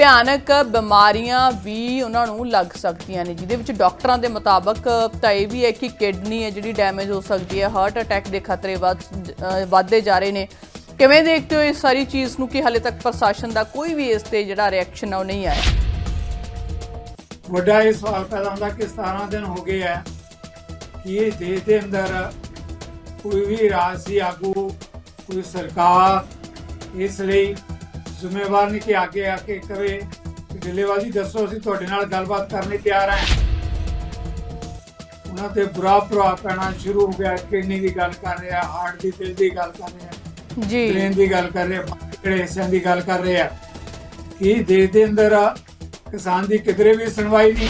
ਭਿਆਨਕ ਬਿਮਾਰੀਆਂ ਵੀ ਉਹਨਾਂ ਨੂੰ ਲੱਗ ਸਕਦੀਆਂ ਨੇ, ਜਿਹਦੇ ਵਿੱਚ ਡਾਕਟਰਾਂ ਦੇ ਮੁਤਾਬਕ ਤਾਂ ਇਹ ਵੀ ਹੈ ਕਿ ਕਿਡਨੀ ਹੈ ਜਿਹੜੀ ਡੈਮੇਜ ਹੋ ਸਕਦੀ ਹੈ, ਹਾਰਟ ਅਟੈਕ ਦੇ ਖਤਰੇ ਵੱਧ ਵੱਧਦੇ ਜਾ ਰਹੇ ਨੇ। ਕਿਵੇਂ ਦੇਖਦੇ ਹੋ ਇਸ ਸਾਰੀ ਚੀਜ਼ ਨੂੰ ਕਿ ਹਾਲੇ ਤੱਕ ਪ੍ਰਸ਼ਾਸਨ ਦਾ ਕੋਈ ਵੀ ਇਸ ਤੇ ਜਿਹੜਾ ਰਿਐਕਸ਼ਨ ਉਹ ਨਹੀਂ ਆਇਆ? ਵੱਡਾ ਇਹ ਸਵਾਲ ਪੈਦਾ ਹੁੰਦਾ ਕਿ 17 ਦਿਨ ਹੋ ਗਏ ਹੈ ਕਿ ਇਹ ਦੇਸ਼ ਦੇ ਅੰਦਰ ਕੋਈ ਵੀ ਰਾਜਸੀ ਆਗੂ, ਕੋਈ ਸਰਕਾਰ ਇਸ ਲਈ ਜ਼ਿੰਮੇਵਾਰ ਨਹੀਂ ਕਿ ਅੱਗੇ ਆ ਕੇ ਕਰੇ। ਡਿਲੀਵਰੀ ਦੱਸੋ ਅਸੀਂ ਤੁਹਾਡੇ ਨਾਲ ਗੱਲਬਾਤ ਕਰਨ ਲਈ ਤਿਆਰ ਹਾਂ। ਉਹਨਾਂ ਤੇ ਬੁਰਾ ਪ੍ਰਭਾਵ ਪੈਣਾ ਸ਼ੁਰੂ ਹੋ ਗਿਆ। ਕਿਡਨੀ ਦੀ ਗੱਲ ਕਰ ਰਿਹਾ ਹਾਰਟ ਦੀ ਦਿਲ ਦੀ ਗੱਲ ਕਰ ਰਿਹਾ ਜੀ। ਟ੍ਰੇਨ ਦੀ ਗੱਲ ਕਰ ਰਹੇ ਕਿਹੜੇ ਹਿੱਸਿਆਂ ਦੀ ਗੱਲ ਕਰ ਰਹੇ ਕਿ ਦੇਸ਼ ਦੇ ਅੰਦਰ ਕਿਸਾਨ ਦੀ ਕਿਧਰੇ ਵੀ ਸੁਣਵਾਈ ਨਹੀਂ?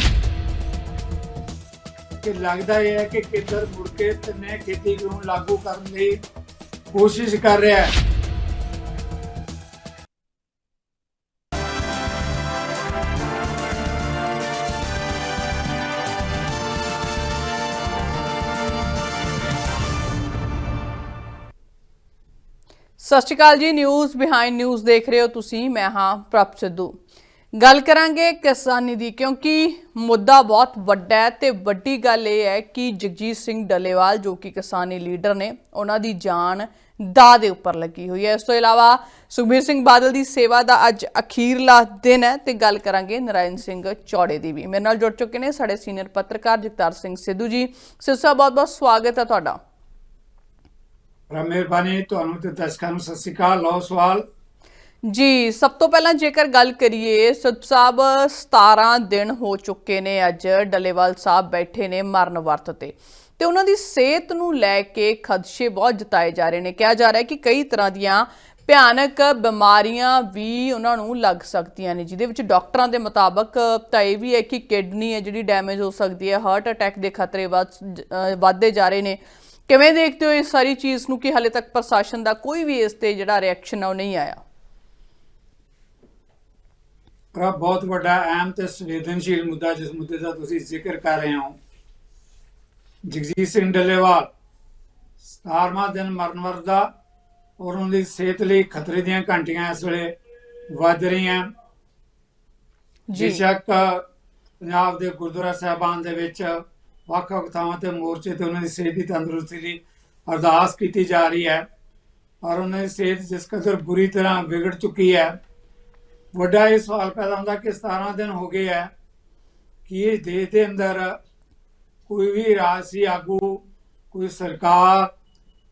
ਕਿ ਲੱਗਦਾ ਇਹ ਹੈ ਕਿ ਕਿੱਧਰ ਮੁੜ ਕੇ ਤਨੇ ਖੇਤੀ ਨੂੰ ਲਾਗੂ ਕਰਨ ਲਈ ਕੋਸ਼ਿਸ਼ ਕਰ ਰਿਹਾ ਹੈ? ਸਤਿ ਸ਼੍ਰੀ ਅਕਾਲ ਜੀ ਨਿਊਜ਼ ਬਿਹਾਈਂਡ ਨਿਊਜ਼ ਦੇਖ ਰਹੇ ਹੋ ਤੁਸੀਂ, ਮੈਂ ਹਾਂ ਪ੍ਰਭ ਸਿੱਧੂ। ਗੱਲ ਕਰਾਂਗੇ ਕਿਸਾਨੀ ਦੀ, ਕਿਉਂਕਿ ਮੁੱਦਾ ਬਹੁਤ ਵੱਡਾ ਹੈ ਤੇ ਵੱਡੀ ਗੱਲ ਇਹ ਹੈ ਕਿ ਜਗਜੀਤ ਸਿੰਘ ਡੱਲੇਵਾਲ, ਜੋ ਕਿ ਕਿਸਾਨੀ ਲੀਡਰ ਨੇ, ਉਹਨਾਂ ਦੀ ਜਾਨ ਦਾ ਦੇ ਉੱਪਰ ਲੱਗੀ ਹੋਈ ਹੈ। ਇਸ ਤੋਂ ਇਲਾਵਾ ਸੁਖਬੀਰ ਸਿੰਘ ਬਾਦਲ ਦੀ ਸੇਵਾ ਦਾ ਅੱਜ ਅਖੀਰਲਾ ਦਿਨ ਹੈ ਤੇ ਗੱਲ ਕਰਾਂਗੇ ਨਰਾਇਣ ਸਿੰਘ ਚੌੜੇ ਦੀ ਵੀ। ਮੇਰੇ ਨਾਲ ਜੁੜ ਚੁੱਕੇ ਨੇ ਸਾਡੇ ਸੀਨੀਅਰ ਪੱਤਰਕਾਰ ਜਗਤਾਰ ਸਿੰਘ ਸਿੱਧੂ ਜੀ। ਸਿਰ ਸਾਹਿਬ ਬਹੁਤ ਬਹੁਤ ਸਵਾਗਤ ਹੈ ਤੁਹਾਡਾ। ਮਿਹਰਬਾਨੀ, ਤੁਹਾਨੂੰ ਤੇ ਦਰਸ਼ਕਾਂ ਨੂੰ ਸਤਿ ਸ਼੍ਰੀ ਅਕਾਲ। ਲਓ ਸਵਾਲ। ਜੀ, ਸਭ ਤੋਂ ਪਹਿਲਾਂ ਜੇਕਰ ਗੱਲ ਕਰੀਏ ਸਤ ਸਾਹਿਬ 17 ਦਿਨ ਹੋ ਚੁੱਕੇ ਨੇ ਅੱਜ ਡੱਲੇਵਾਲ ਸਾਹਿਬ ਬੈਠੇ ਨੇ ਮਰਨ ਵਰਤ ਤੇ। ਤੇ ਉਹਨਾਂ ਦੀ ਸਿਹਤ ਨੂੰ ਲੈ ਕੇ ਖਦਸ਼ੇ ਬਹੁਤ ਜਤਾਏ ਜਾ ਰਹੇ ਨੇ। ਕਿਹਾ ਜਾ ਰਿਹਾ ਹੈ ਕਿ ਕਈ ਤਰ੍ਹਾਂ ਦੀਆਂ ਭਿਆਨਕ ਬਿਮਾਰੀਆਂ ਵੀ ਉਹਨਾਂ ਨੂੰ ਲੱਗ ਸਕਦੀਆਂ ਨੇ, ਜਿਹਦੇ ਵਿੱਚ ਡਾਕਟਰਾਂ ਦੇ ਮੁਤਾਬਕ ਤਾਂ ਇਹ ਵੀ ਹੈ ਕਿ ਕਿਡਨੀ ਹੈ ਜਿਹੜੀ ਡੈਮੇਜ ਹੋ ਸਕਦੀ ਹੈ, ਹਾਰਟ ਅਟੈਕ ਦੇ ਖਤਰੇ ਵੱਧ ਵੱਧਦੇ ਜਾ ਰਹੇ ਨੇ। ਕਿਵੇਂ ਦੇਖਦੇ ਹੋ ਇਸ ਸਾਰੀ ਚੀਜ਼ ਨੂੰ ਕਿ ਹਾਲੇ ਤੱਕ ਪ੍ਰਸ਼ਾਸਨ ਦਾ ਕੋਈ ਵੀ ਇਸ ਤੇ ਜਿਹੜਾ ਰਿਐਕਸ਼ਨ ਉਹ ਨਹੀਂ ਆਇਆ? ਪਰ ਬਹੁਤ ਵੱਡਾ ਅਹਿਮ ਤੇ ਸੰਵੇਦਨਸ਼ੀਲ ਮੁੱਦਾ ਜਿਸ ਮੁੱਦੇ ਦਾ ਤੁਸੀਂ ਜ਼ਿਕਰ ਕਰ ਰਹੇ ਹੋ। ਜਗਜੀਤ ਸਿੰਘ ਡੱਲੇਵਾਲ 17ਵਾਂ ਦਿਨ ਮਰਨ ਵਰਦਾ ਔਰ ਉਹਨਾਂ ਦੀ ਸਿਹਤ ਲਈ ਖਤਰੇ ਦੀਆਂ ਘੰਟੀਆਂ ਇਸ ਵੇਲੇ ਵੱਜ ਰਹੀਆਂ। ਜੀ। ਬੇਸ਼ੱਕ ਪੰਜਾਬ ਦੇ ਗੁਰਦੁਆਰਾ ਸਾਹਿਬਾਨ ਦੇ ਵਿੱਚ ਵੱਖ-ਵੱਖ ਥਾਵਾਂ ਤੇ ਮੋਰਚੇ ਤੇ ਉਹਨਾਂ ਦੀ ਸਿਹਤ ਦੀ ਤੰਦਰੁਸਤੀ ਦੀ ਅਰਦਾਸ ਕੀਤੀ ਜਾ ਰਹੀ ਹੈ। ਪਰ ਉਹਨਾਂ ਦੀ ਸਿਹਤ ਜਿਸ ਕਦਰ ਬੁਰੀ ਤਰ੍ਹਾਂ ਵਿਗੜ ਚੁੱਕੀ ਹੈ, ਵੱਡਾ ਇਹ ਸਵਾਲ ਪੈਦਾ ਹੁੰਦਾ ਕਿ 17 ਦਿਨ ਹੋ ਗਏ ਹੈ ਕਿ ਇਹ ਦੇਸ਼ ਦੇ ਅੰਦਰ ਕੋਈ ਵੀ ਰਾਜਸੀ ਆਗੂ, ਕੋਈ ਸਰਕਾਰ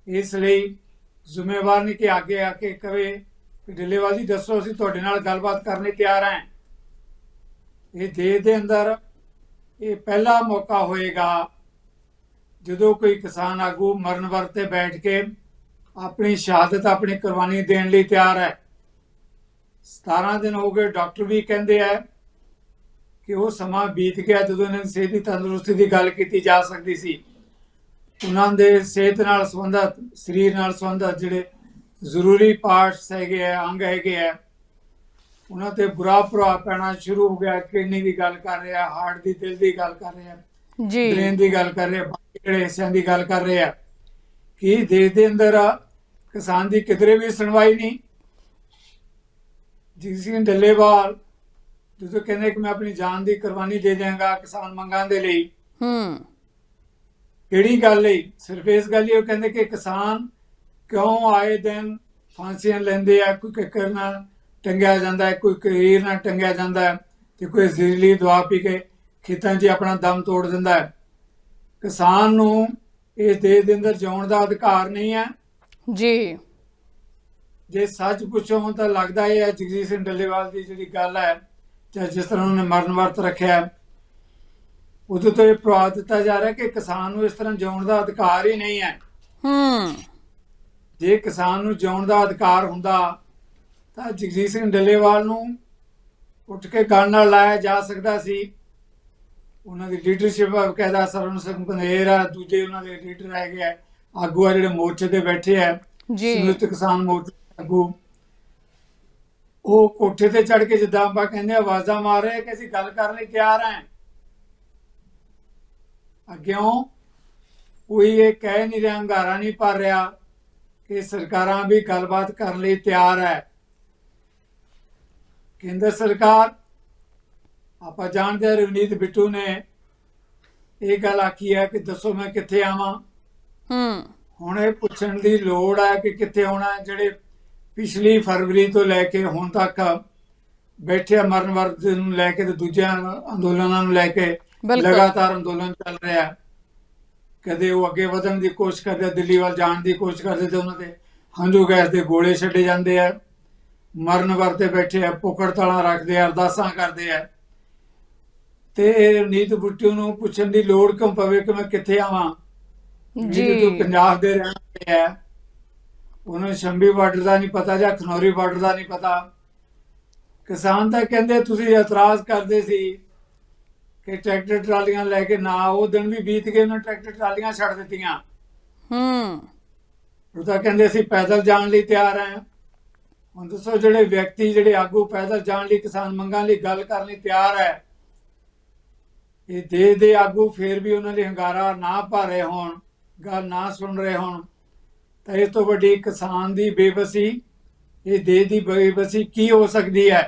ਇਸ ਲਈ ਜ਼ਿੰਮੇਵਾਰ ਨਹੀਂ ਕਿ ਅੱਗੇ ਆ ਕੇ ਕਵੇ ਕਿ ਡਿਲੀਵਰੀ ਦੱਸੋ ਅਸੀਂ ਤੁਹਾਡੇ ਨਾਲ ਗੱਲਬਾਤ ਕਰਨ ਲਈ ਤਿਆਰ ਹਾਂ। ਇਹ ਦੇਸ਼ ਦੇ ਅੰਦਰ ਇਹ ਪਹਿਲਾ ਮੌਕਾ ਹੋਏਗਾ ਜਦੋਂ ਕੋਈ ਕਿਸਾਨ ਆਗੂ ਮਰਨ ਵਰਤੇ ਬੈਠ ਕੇ ਆਪਣੀ ਸ਼ਹਾਦਤ ਆਪਣੀ ਕੁਰਬਾਨੀ ਦੇਣ ਲਈ ਤਿਆਰ ਹੈ। 17 ਦਿਨ ਹੋ ਗਏ, ਡਾਕਟਰ ਵੀ ਕਹਿੰਦੇ ਆ ਕਿ ਉਹ ਸਮਾਂ ਬੀਤ ਗਿਆ ਜਦੋਂ ਇਹਨਾਂ ਦੀ ਸਿਹਤ ਦੀ ਤੰਦਰੁਸਤੀ ਦੀ ਗੱਲ ਕੀਤੀ ਜਾ ਸਕਦੀ ਸੀ। ਉਹਨਾਂ ਦੇ ਸਿਹਤ ਨਾਲ ਸੰਬੰਧਤ, ਸਰੀਰ ਨਾਲ ਸੰਬੰਧਤ ਜਿਹੜੇ ਜ਼ਰੂਰੀ ਪਾਰਟਸ ਹੈਗੇ ਆ, ਅੰਗ ਹੈਗੇ ਆ ਉਹਨਾਂ ਤੇ ਬੁਰਾ ਪ੍ਰਭਾਵ ਪੈਣਾ ਸ਼ੁਰੂ ਹੋ ਗਿਆ ਕਿਡਨੀ ਦੀ ਗੱਲ ਕਰ ਰਿਹਾ ਹਾਰਟ ਦੀ ਦਿਲ ਦੀ ਗੱਲ ਕਰ ਰਿਹਾ ਜੀ। ਬ੍ਰੇਨ ਦੀ ਗੱਲ ਕਰ ਰਹੇ ਬਾਕੀ ਜਿਹੜੇ ਹਿੱਸਿਆਂ ਦੀ ਗੱਲ ਕਰ ਰਹੇ। ਕਿ ਦੇਸ਼ ਦੇ ਅੰਦਰ ਕਿਸਾਨ ਦੀ ਕਿਧਰੇ ਵੀ ਸੁਣਵਾਈ ਨਹੀਂ? ਜਿਸ ਸਿੰਘ ਡੱਲੇਵਾਲ ਜਦੋਂ ਕਹਿੰਦੇ ਕਿ ਮੈਂ ਆਪਣੀ ਜਾਨ ਦੀ ਕੁਰਬਾਨੀ ਦੇ ਦਿਆਂਗਾ ਕਿਸਾਨ ਮੰਗਾਂ ਦੇ ਲਈ ਹੂੰ। ਕਿਹੜੀ ਗੱਲ ਹੈ ਸਿਰਫ ਇਸ ਗੱਲ ਹੀ ਉਹ ਕਹਿੰਦੇ ਕਿ ਕਿਸਾਨ ਕਿਉਂ ਆਏ ਦਿਨ ਫਾਂਸੀਆਂ ਲੈਂਦੇ ਆ ਕੋਈ ਕਿੱਕਰ ਨਾਲ ਟੰਗਿਆ ਜਾਂਦਾ ਹੈ ਕੋਈ ਕਰੀਰ ਨਾਲ ਟੰਗਿਆ ਜਾਂਦਾ ਹੈ ਤੇ ਕੋਈ ਜ਼ਹਿਰੀਲੀ ਦਵਾ ਪੀ ਕੇ ਖੇਤਾਂ 'ਚ ਆਪਣਾ ਦਮ ਤੋੜ ਦਿੰਦਾ ਹੈ। ਕਿਸਾਨ ਨੂੰ ਇਸ ਦੇਸ਼ ਦੇ ਅੰਦਰ ਜਿਉਣ ਦਾ ਅਧਿਕਾਰ ਨਹੀਂ ਹੈ। ਜੀ। ਜੇ ਸੱਚ ਪੁੱਛੋ ਤਾਂ ਲੱਗਦਾ ਇਹ ਹੈ ਜਗਜੀਤ ਸਿੰਘ ਡੱਲੇਵਾਲ ਦੀ ਜਿਹੜੀ ਗੱਲ ਹੈ ਜਾਂ ਜਿਸ ਤਰ੍ਹਾਂ ਉਹਨੇ ਮਰਨ ਵਰਤ ਰੱਖਿਆ ਉਦੋਂ ਤੋਂ ਇਹ ਪ੍ਰਵਾਦ ਦਿੱਤਾ ਜਾ ਰਿਹਾ ਕਿ ਕਿਸਾਨ ਨੂੰ ਇਸ ਤਰ੍ਹਾਂ ਜਿਉਣ ਦਾ ਅਧਿਕਾਰ ਹੀ ਨਹੀਂ ਹੈ। ਹੂੰ। ਜੇ ਕਿਸਾਨ ਨੂੰ ਜਿਉਣ ਦਾ ਅਧਿਕਾਰ ਹੁੰਦਾ ਤਾਂ ਜਗਜੀਤ ਸਿੰਘ ਡੱਲੇਵਾਲ ਨੂੰ ਉੱਠ ਕੇ ਗੱਲ ਨਾਲ ਲਾਇਆ ਜਾ ਸਕਦਾ ਸੀ। ਉਹਨਾਂ ਦੀ ਲੀਡਰਸ਼ਿਪ ਬਕਾਇਦਾ ਸਰਵਨ ਸਿੰਘ ਬੰਦੇਰ ਆ ਦੂਜੇ ਉਹਨਾਂ ਦੇ ਲੀਡਰ ਹੈਗੇ ਆ। ਆਗੂ ਆ ਜਿਹੜੇ ਮੋਰਚੇ ਤੇ ਬੈਠੇ ਆ। ਜੀ। ਸੰਯੁਕਤ ਕਿਸਾਨ ਮੋਰਚੇ ਆਗੂ। ਉਹ ਕੋਠੇ ਤੇ ਚੜ ਕੇ ਜਿੱਦਾਂ ਆਪਾਂ ਕਹਿੰਦੇ ਆ, ਆਵਾਜ਼ਾਂ ਮਾਰ ਰਹੇ ਆ ਕਿ ਅਸੀਂ ਗੱਲ ਕਰਨ ਲਈ ਤਿਆਰ ਹਾਂ ਅੱਗਿਓਂ ਕੋਈ ਇਹ ਕਹਿ ਨਹੀਂ ਰਿਹਾ ਹੰਗਾਰਾ ਨਹੀਂ ਭਰ ਰਿਹਾ ਕਿ ਸਰਕਾਰਾਂ ਵੀ ਗੱਲਬਾਤ ਕਰਨ ਲਈ ਤਿਆਰ ਹੈ ਕੇਂਦਰ ਸਰਕਾਰ ਆਪਾਂ ਜਾਣਦੇ ਹਾਂ ਰਵਨੀਤ ਬਿੱਟੂ ਨੇ ਇਹ ਗੱਲ ਆਖੀ ਹੈ ਕਿ ਦੱਸੋ ਮੈਂ ਕਿੱਥੇ ਆਵਾਂ ਹੂੰ ਹੁਣ ਇਹ ਪੁੱਛਣ ਦੀ ਲੋੜ ਹੈ ਕਿ ਕਿੱਥੇ ਆਉਣਾ ਹੈ। ਜਿਹੜੇ ਪਿਛਲੀ ਫਰਵਰੀ ਤੋਂ ਲੈ ਕੇ ਹੁਣ ਤੱਕ ਬੈਠੇ ਮਰਨ ਵਰਤ ਨੂੰ ਲੈ ਕੇ ਤੇ ਦੂਜਿਆਂ ਅੰਦੋਲਨਾਂ ਨੂੰ ਲੈ ਕੇ। ਲਗਾਤਾਰ ਅੰਦੋਲਨ ਚੱਲ ਰਿਹਾ ਹੈ ਕਦੇ ਉਹ ਅੱਗੇ ਵਧਣ ਦੀ ਕੋਸ਼ਿਸ਼ ਕਰਦੇ ਦਿੱਲੀ ਵੱਲ ਜਾਣ ਦੀ ਕੋਸ਼ਿਸ਼ ਕਰਦੇ ਤੇ ਉਹਨਾਂ ਦੇ ਹੰਝੂ ਗੈਸ ਦੇ ਗੋਲੇ ਛੱਡੇ ਜਾਂਦੇ ਆ ਮਰਨ ਵਰਤੇ ਬੈਠੇ ਆ ਪੁੱਕੜ ਤਾਲਾਂ ਰੱਖਦੇ ਆ ਅਰਦਾਸਾਂ ਕਰਦੇ ਆ। ਤੇ ਨੀਤ ਬੁੱਟੂ ਨੂੰ ਪੁੱਛਣ ਦੀ ਲੋੜ ਕਿਉਂ ਪਵੇ ਕਿ ਮੈਂ ਕਿੱਥੇ ਆਵਾਂ? ਜੀ। ਤੂੰ ਪੰਜਾਬ ਦੇ ਰਹਿਣ ਵਾਲੇ ਹੈ। ਉਹਨੂੰ ਸ਼ੰਭੀ ਬਾਰਡਰ ਦਾ ਨਹੀਂ ਪਤਾ ਜਾਂ ਖਨੌਰੀ ਬਾਰਡਰ ਦਾ ਨਹੀਂ ਪਤਾ। ਕਿਸਾਨ ਤਾਂ ਕਹਿੰਦੇ ਤੁਸੀਂ ਇਤਰਾਜ਼ ਕਰਦੇ ਸੀ ਕਿ ਟਰੈਕਟਰ ਟਰਾਲੀਆਂ ਲੈ ਕੇ ਨਾ ਉਹ ਦਿਨ ਵੀ ਬੀਤ ਗਏ ਉਹਨਾਂ ਟਰੈਕਟਰ ਟਰਾਲੀਆਂ ਛੱਡ ਦਿੱਤੀਆਂ। ਹੂੰ। ਉਹ ਤਾਂ ਕਹਿੰਦੇ ਅਸੀਂ ਪੈਦਲ ਜਾਣ ਲਈ ਤਿਆਰ ਹਾਂ। ਹੁਣ ਦੱਸੋ ਜਿਹੜੇ ਵਿਅਕਤੀ ਜਿਹੜੇ ਆਗੂ ਪੈਦਲ ਜਾਣ ਲਈ ਕਿਸਾਨ ਮੰਗਾਂ ਲਈ ਗੱਲ ਕਰਨ ਲਈ ਤਿਆਰ ਹੈ ਇਹ ਦੇਸ਼ ਦੇ ਆਗੂ ਫੇਰ ਵੀ ਉਹਨਾਂ ਲਈ ਹੰਗਾਰਾ ਨਾ ਭਰ ਰਹੇ ਹੋਣ ਗੱਲ ਨਾ ਸੁਣ ਰਹੇ ਹੋਣ ਤਾਂ ਇਸ ਤੋਂ ਵੱਡੀ ਕਿਸਾਨ ਦੀ ਬੇਬਸੀ ਇਹ ਦੇਸ਼ ਦੀ ਬੇਬਸੀ ਕੀ ਹੋ ਸਕਦੀ ਹੈ?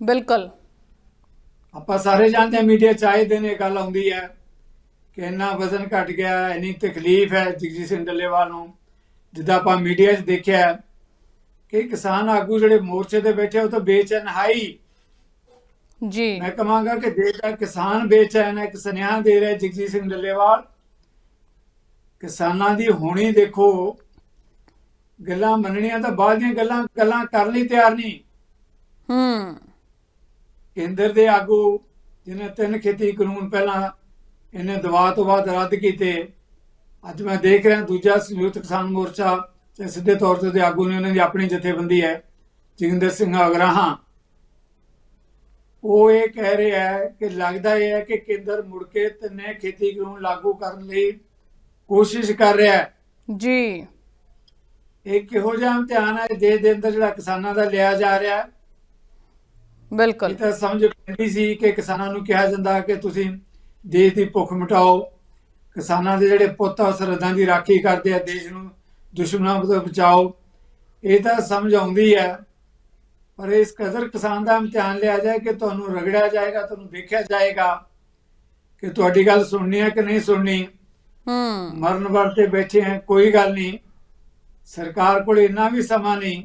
ਬਿਲਕੁਲ। ਆਪਾਂ ਸਾਰੇ ਜਾਣਦੇ ਹਾਂ ਮੀਡੀਆ ਚਾਹੇ ਦਿਨ ਇਹ ਗੱਲ ਆਉਂਦੀ ਹੈ ਕਿ ਇੰਨਾ ਵਜ਼ਨ ਘਟ ਗਿਆ ਇੰਨੀ ਤਕਲੀਫ ਹੈ ਜਗਜੀਤ ਸਿੰਘ ਡੱਲੇਵਾਲ ਨੂੰ ਜਿੱਦਾਂ ਆਪਾਂ ਮੀਡੀਆ 'ਚ ਦੇਖਿਆ ਹੈ ਕਿ ਕਿਸਾਨ ਆਗੂ ਜਿਹੜੇ ਮੋਰਚੇ ਤੇ ਬੈਠੇ ਉਹ ਤਾਂ ਬੇਚੈਨ ਹਾਈ ਜੀ। ਮੈਂ ਕਹਾਂਗਾ ਕਿ ਦੇਸ਼ ਦਾ ਕਿਸਾਨ ਬੇਚੈਨ ਹੈ ਇੱਕ ਸੁਨੇਹਾ ਦੇ ਰਿਹਾ ਜਗਜੀਤ ਸਿੰਘ ਡੱਲੇਵਾਲ ਕਿਸਾਨਾਂ ਦੀ ਹੋਣੀ ਦੇਖੋ ਗੱਲਾਂ ਮੰਨਣੀਆਂ ਤਾਂ ਬਾਅਦ ਦੀਆਂ ਗੱਲਾਂ ਗੱਲਾਂ ਕਰਨ ਲਈ ਤਿਆਰ ਨਹੀਂ। ਹੂੰ। ਕੇਂਦਰ ਦੇ ਆਗੂ ਜਿਨੇ ਤਿੰਨ ਖੇਤੀ ਕਾਨੂੰਨ ਪਹਿਲਾਂ ਇਹਨੇ ਦਵਾ ਤੋਂ ਬਾਅਦ ਰੱਦ ਕੀਤੇ ਅੱਜ ਮੈਂ ਦੇਖ ਰਿਹਾ ਦੂਜਾ ਸੰਯੁਕਤ ਕਿਸਾਨ ਮੋਰਚਾ ਤੇ ਸਿੱਧੇ ਤੌਰ ਤੇ ਆਗੂ ਨੇ ਉਹਨਾਂ ਦੀ ਆਪਣੀ ਜਥੇਬੰਦੀ ਹੈ ਜੋਗਿੰਦਰ ਸਿੰਘ ਅਗਰਾਹਾਂ। ਉਹ ਇਹ ਕਹਿ ਰਿਹਾ ਹੈ ਕਿ ਲੱਗਦਾ ਇਹ ਹੈ ਕਿ ਕੇਂਦਰ ਮੁੜ ਕੇ ਤਿੰਨੇ ਖੇਤੀ ਕਾਨੂੰਨ ਲਾਗੂ ਕਰਨ ਲਈ ਕੋਸ਼ਿਸ਼ ਕਰ ਰਿਹਾ ਹੈ। ਜੀ। ਇਹ ਕਿਹੋ ਜਿਹਾ ਇਮਤਿਹਾਨ ਹੈ? ਦੇਸ਼ ਦੇ ਅੰਦਰ ਜਿਹੜਾ ਕਿਸਾਨਾਂ ਦਾ ਲਿਆ ਜਾ ਰਿਹਾ ਹੈ। ਬਿਲਕੁਲ। ਇਹ ਤਾਂ ਸਮਝ ਪੈਂਦੀ ਸੀ ਕਿ ਕਿਸਾਨਾਂ ਨੂੰ ਕਿਹਾ ਜਾਂਦਾ ਕਿ ਤੁਸੀਂ ਦੇਸ਼ ਦੀ ਭੁੱਖ ਮਿਟਾਓ। ਕਿਸਾਨਾਂ ਦੇ ਜਿਹੜੇ ਪੁੱਤ ਆ ਸਰਹੱਦਾਂ ਦੀ ਰਾਖੀ ਕਰਦੇ ਆ ਦੇਸ਼ ਨੂੰ ਦੁਸ਼ਮਣਾਂ ਤੋਂ ਬਚਾਓ। ਇਹ ਤਾਂ ਸਮਝ ਆਉਂਦੀ ਹੈ ਪਰ ਇਸ ਕਦਰ ਕਿਸਾਨ ਦਾ ਇਮਤਿਹਾਨ ਲਿਆ ਜਾਏ ਕਿ ਤੁਹਾਨੂੰ ਰਗੜਿਆ ਜਾਏਗਾ ਤੁਹਾਨੂੰ ਦੇਖਿਆ ਜਾਏਗਾ ਕਿ ਤੁਹਾਡੀ ਗੱਲ ਸੁਣਨੀ ਹੈ ਕਿ ਨਹੀਂ ਸੁਣਨੀ। ਹੂੰ। ਮਰਨ ਵਰਤੇ ਬੈਠੇ ਹੈ ਕੋਈ ਗੱਲ ਨਹੀਂ। ਸਰਕਾਰ ਕੋਲ ਇੰਨਾ ਵੀ ਸਮਾਂ ਨਹੀਂ।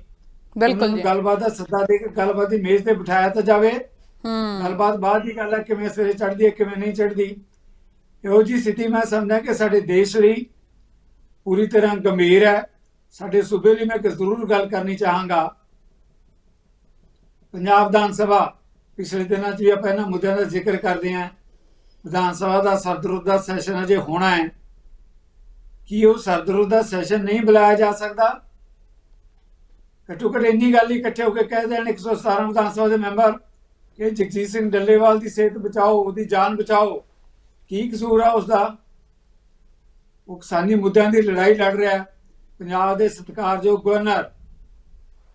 ਬਿਲਕੁਲ ਗੱਲਬਾਤ ਦਾ ਸੱਦਾ ਦੇ ਕੇ ਗੱਲਬਾਤ ਦੀ ਮੇਜ਼ ਤੇ ਬਿਠਾਇਆ ਤਾਂ ਜਾਵੇ। ਹੂੰ। ਗੱਲਬਾਤ ਬਾਅਦ ਦੀ ਗੱਲ ਹੈ ਕਿਵੇਂ ਸਿਰੇ ਚੜਦੀ ਹੈ ਕਿਵੇਂ ਨਹੀਂ ਚੜਦੀ ਇਹੋ ਜੀ ਸਥਿਤੀ ਮੈਂ ਸਮਝਦਾ ਕਿ ਸਾਡੇ ਦੇਸ਼ ਲਈ ਪੂਰੀ ਤਰ੍ਹਾਂ ਗੰਭੀਰ ਹੈ। ਸਾਡੇ ਸੂਬੇ ਲਈ ਮੈਂ ਇੱਕ ਜ਼ਰੂਰ ਗੱਲ ਕਰਨੀ ਚਾਹਾਂਗਾ। ਪੰਜਾਬ ਵਿਧਾਨ ਸਭਾ ਪਿਛਲੇ ਦਿਨਾਂ 'ਚ ਵੀ ਆਪਾਂ ਇਹਨਾਂ ਮੁੱਦਿਆਂ ਦਾ ਜ਼ਿਕਰ ਕਰਦੇ ਹਾਂ। ਵਿਧਾਨ ਸਭਾ ਦਾ ਸਰਦਰੁੱਤ ਦਾ ਸੈਸ਼ਨ ਅਜੇ ਹੋਣਾ ਹੈ। ਕੀ ਉਹ ਸਰਦਰੁੱਤ ਦਾ ਸੈਸ਼ਨ ਨਹੀਂ ਬੁਲਾਇਆ ਜਾ ਸਕਦਾ? ਘੱਟੋ ਘੱਟ ਇੰਨੀ ਗੱਲ ਇਕੱਠੇ ਹੋ ਕੇ ਕਹਿ ਦੇਣ 117 ਵਿਧਾਨ ਸਭਾ ਦੇ ਮੈਂਬਰ ਕਿ ਜਗਜੀਤ ਸਿੰਘ ਡੱਲੇਵਾਲ ਦੀ ਸਿਹਤ ਬਚਾਓ, ਉਹਦੀ ਜਾਨ ਬਚਾਓ। ਕੀ ਕਸੂਰ ਆ ਉਸ ਦਾ ਉਹ ਕਿਸਾਨੀ ਮੁੱਦਿਆਂ ਦੀ ਲੜਾਈ ਲੜ ਰਿਹਾ। ਪੰਜਾਬ ਦੇ ਸਤਿਕਾਰਯੋਗ ਗਵਰਨਰ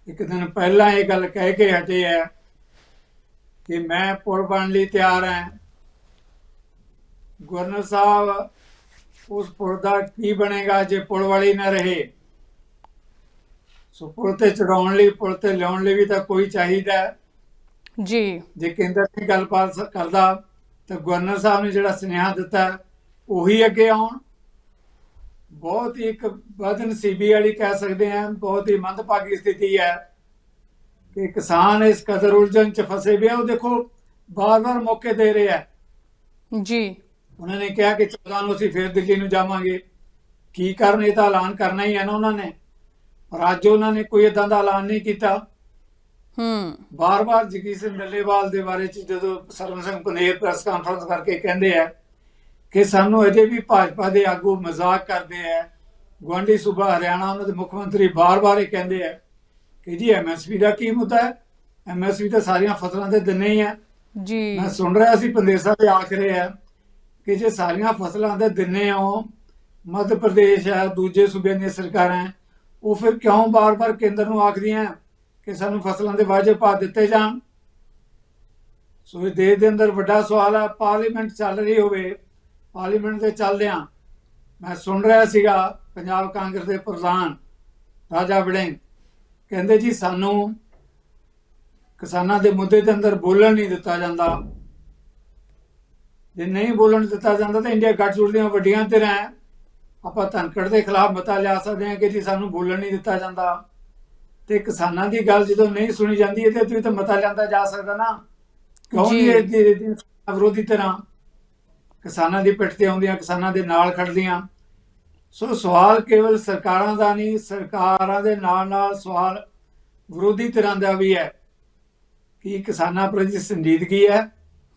ਇੱਕ ਦਿਨ ਪਹਿਲਾਂ ਇਹ ਗੱਲ ਕਹਿ ਕੇ ਹਟੇ ਹੈ ਕਿ ਮੈਂ ਪੁਲ ਬਣਨ ਲਈ ਤਿਆਰ ਹਾਂ। ਗਵਰਨਰ ਸਾਹਿਬ ਉਸ ਪੁਲ ਦਾ ਕੀ ਬਣੇਗਾ ਜੇ ਪੁਲ ਵਾਲੀ ਨਾ ਰਹੇ? ਸੋ ਪੁਲ ਤੇ ਚੜਾਉਣ ਲਈ ਪੁਲ ਤੇ ਲਿਆਉਣ ਲਈ ਵੀ ਤਾਂ ਕੋਈ ਚਾਹੀਦਾ ਜੀ। ਜੇ ਕੇਂਦਰ ਦੀ ਗੱਲਬਾਤ ਕਰਦਾ ਤਾਂ ਗਵਰਨਰ ਸਾਹਿਬ ਨੇ ਜਿਹੜਾ ਸੁਨੇਹਾ ਦਿੱਤਾ ਉਹੀ ਅੱਗੇ ਆਉਣ। ਬਹੁਤ ਹੀ ਇੱਕ ਬਦਨਸੀਬੀ ਵਾਲੀ ਕਹਿ ਸਕਦੇ ਹਾਂ ਬਹੁਤ ਹੀ ਮੰਦਭਾਗੀ ਸਥਿਤੀ ਹੈ ਕਿ ਕਿਸਾਨ ਇਸ ਕਦਰ ਉਲਝਣ ਚ ਫਸੇ ਹੋਏ ਆ। ਉਹ ਦੇਖੋ ਬਾਰ-ਬਾਰ ਮੌਕੇ ਦੇ ਰਿਹਾ ਜੀ। ਉਹਨਾਂ ਨੇ ਕਿਹਾ ਕਿ 14 ਨੂੰ ਅਸੀਂ ਫੇਰ ਦਿੱਲੀ ਨੂੰ ਜਾਵਾਂਗੇ। ਕੀ ਕਰਨ? ਇਹ ਤਾਂ ਐਲਾਨ ਕਰਨਾ ਹੀ ਹੈ ਨਾ ਉਹਨਾਂ ਨੇ। ਪਰ ਅੱਜ ਉਹਨਾਂ ਨੇ ਕੋਈ ਇਦਾਂ ਦਾ ਐਲਾਨ ਨਹੀਂ ਕੀਤਾ। ਹੂੰ। ਬਾਰ-ਬਾਰ ਜਗਜੀਤ ਸਿੰਘ ਡੱਲੇਵਾਲ ਦੇ ਬਾਰੇ ਚ ਜਦੋਂ ਸਰਵਨ ਸਿੰਘ ਪਨੇਰ ਪ੍ਰੈਸ ਕਾਨਫਰੰਸ ਕਰਕੇ ਕਹਿੰਦੇ ਆ ਕਿ ਸਾਨੂੰ ਅਜੇ ਵੀ ਭਾਜਪਾ ਦੇ ਆਗੂ ਮਜ਼ਾਕ ਕਰਦੇ ਆ। ਗਵਾਂਢੀ ਸੂਬਾ ਹਰਿਆਣਾ ਉਹਨਾਂ ਦੇ ਮੁੱਖ ਮੰਤਰੀ ਬਾਰ-ਬਾਰ ਇਹ ਕਹਿੰਦੇ ਆ ਕਿ ਜੀ ਐਮਐਸਪੀ ਦਾ ਕੀ ਮੁੱਦਾ ਹੈ? ਐਮਐਸਪੀ ਤਾਂ ਸਾਰੀਆਂ ਫਸਲਾਂ ਦੇ ਦਿਨੇ ਹੀ ਆ। ਜੀ। ਮੈਂ ਸੁਣ ਰਿਹਾ ਸੀ ਪੰਦੇਸਾ ਦੇ ਆਖ ਰਹੇ ਆ ਕਿ ਜੇ ਸਾਰੀਆਂ ਫਸਲਾਂ ਦੇ ਦਿਨੇ ਆ ਮੱਧ ਪ੍ਰਦੇਸ਼ ਹੈ ਦੂਜੇ ਸੂਬਿਆਂ ਦੀਆਂ ਸਰਕਾਰਾਂ ਉਹ ਫਿਰ ਕਿਉਂ ਬਾਰ-ਬਾਰ ਕੇਂਦਰ ਨੂੰ ਆਖਦੀਆਂ ਕਿ ਸਾਨੂੰ ਫਸਲਾਂ ਦੇ ਵਾਜਬ ਭਾਅ ਦਿੱਤੇ ਜਾਣ? ਸੋ ਇਹ ਦੇਸ਼ ਦੇ ਅੰਦਰ ਵੱਡਾ ਸਵਾਲ ਹੈ ਪਾਰਲੀਮੈਂਟ ਚੱਲ ਰਹੀ ਹੋਵੇ ਪਾਰਲੀਮੈਂਟ ਦੇ ਚੱਲਦਿਆਂ ਮੈਂ ਸੁਣ ਰਿਹਾ ਸੀਗਾ ਪੰਜਾਬ ਕਾਂਗਰਸ ਦੇ ਪ੍ਰਧਾਨ ਰਾਜਾ ਵੜਿੰਗ। ਕਹਿੰਦੇ ਜੀ ਸਾਨੂੰ ਕਿਸਾਨਾਂ ਦੇ ਮੁੱਦੇ ਦੇ ਅੰਦਰ ਬੋਲਣ ਨਹੀਂ ਦਿੱਤਾ ਜਾਂਦਾ। ਜੇ ਨਹੀਂ ਬੋਲਣ ਦਿੱਤਾ ਜਾਂਦਾ ਤਾਂ ਇੰਡੀਆ ਗੱਠਜੋੜ ਦੀਆਂ ਵੱਡੀਆਂ ਧਿਰਾਂ ਆਪਾਂ ਧਨਖੜ ਦੇ ਖਿਲਾਫ ਮਤਾ ਲਿਆ ਸਕਦੇ ਹਾਂ ਕਿ ਜੀ ਸਾਨੂੰ ਬੋਲਣ ਨਹੀਂ ਦਿੱਤਾ ਜਾਂਦਾ। ਤੇ ਕਿਸਾਨਾਂ ਦੀ ਗੱਲ ਜਦੋਂ ਨਹੀਂ ਸੁਣੀ ਜਾਂਦੀ ਤੇ ਤਾਂ ਮਤਾ ਲਿਆਂਦਾ ਜਾ ਸਕਦਾ ਨਾ। ਕਿਉਂ। ਨਹੀਂ ਇਹ ਵਿਰੋਧੀ ਤਰ੍ਹਾਂ ਕਿਸਾਨਾਂ ਦੀ ਪਿੱਠ ਤੇ ਆਉਂਦੀਆਂ ਕਿਸਾਨਾਂ ਦੇ ਨਾਲ ਖੜਦੀਆਂ ਸੋ ਸਵਾਲ ਕੇਵਲ ਸਰਕਾਰਾਂ ਦਾ ਨਹੀਂ ਸਰਕਾਰਾਂ ਦੇ ਨਾਲ ਨਾਲ ਸਵਾਲ ਵਿਰੋਧੀ ਤਰ੍ਹਾਂ ਦਾ ਵੀ ਹੈ ਕਿ ਕਿਸਾਨਾਂ ਪ੍ਰਤੀ ਸੰਜੀਦਗੀ ਹੈ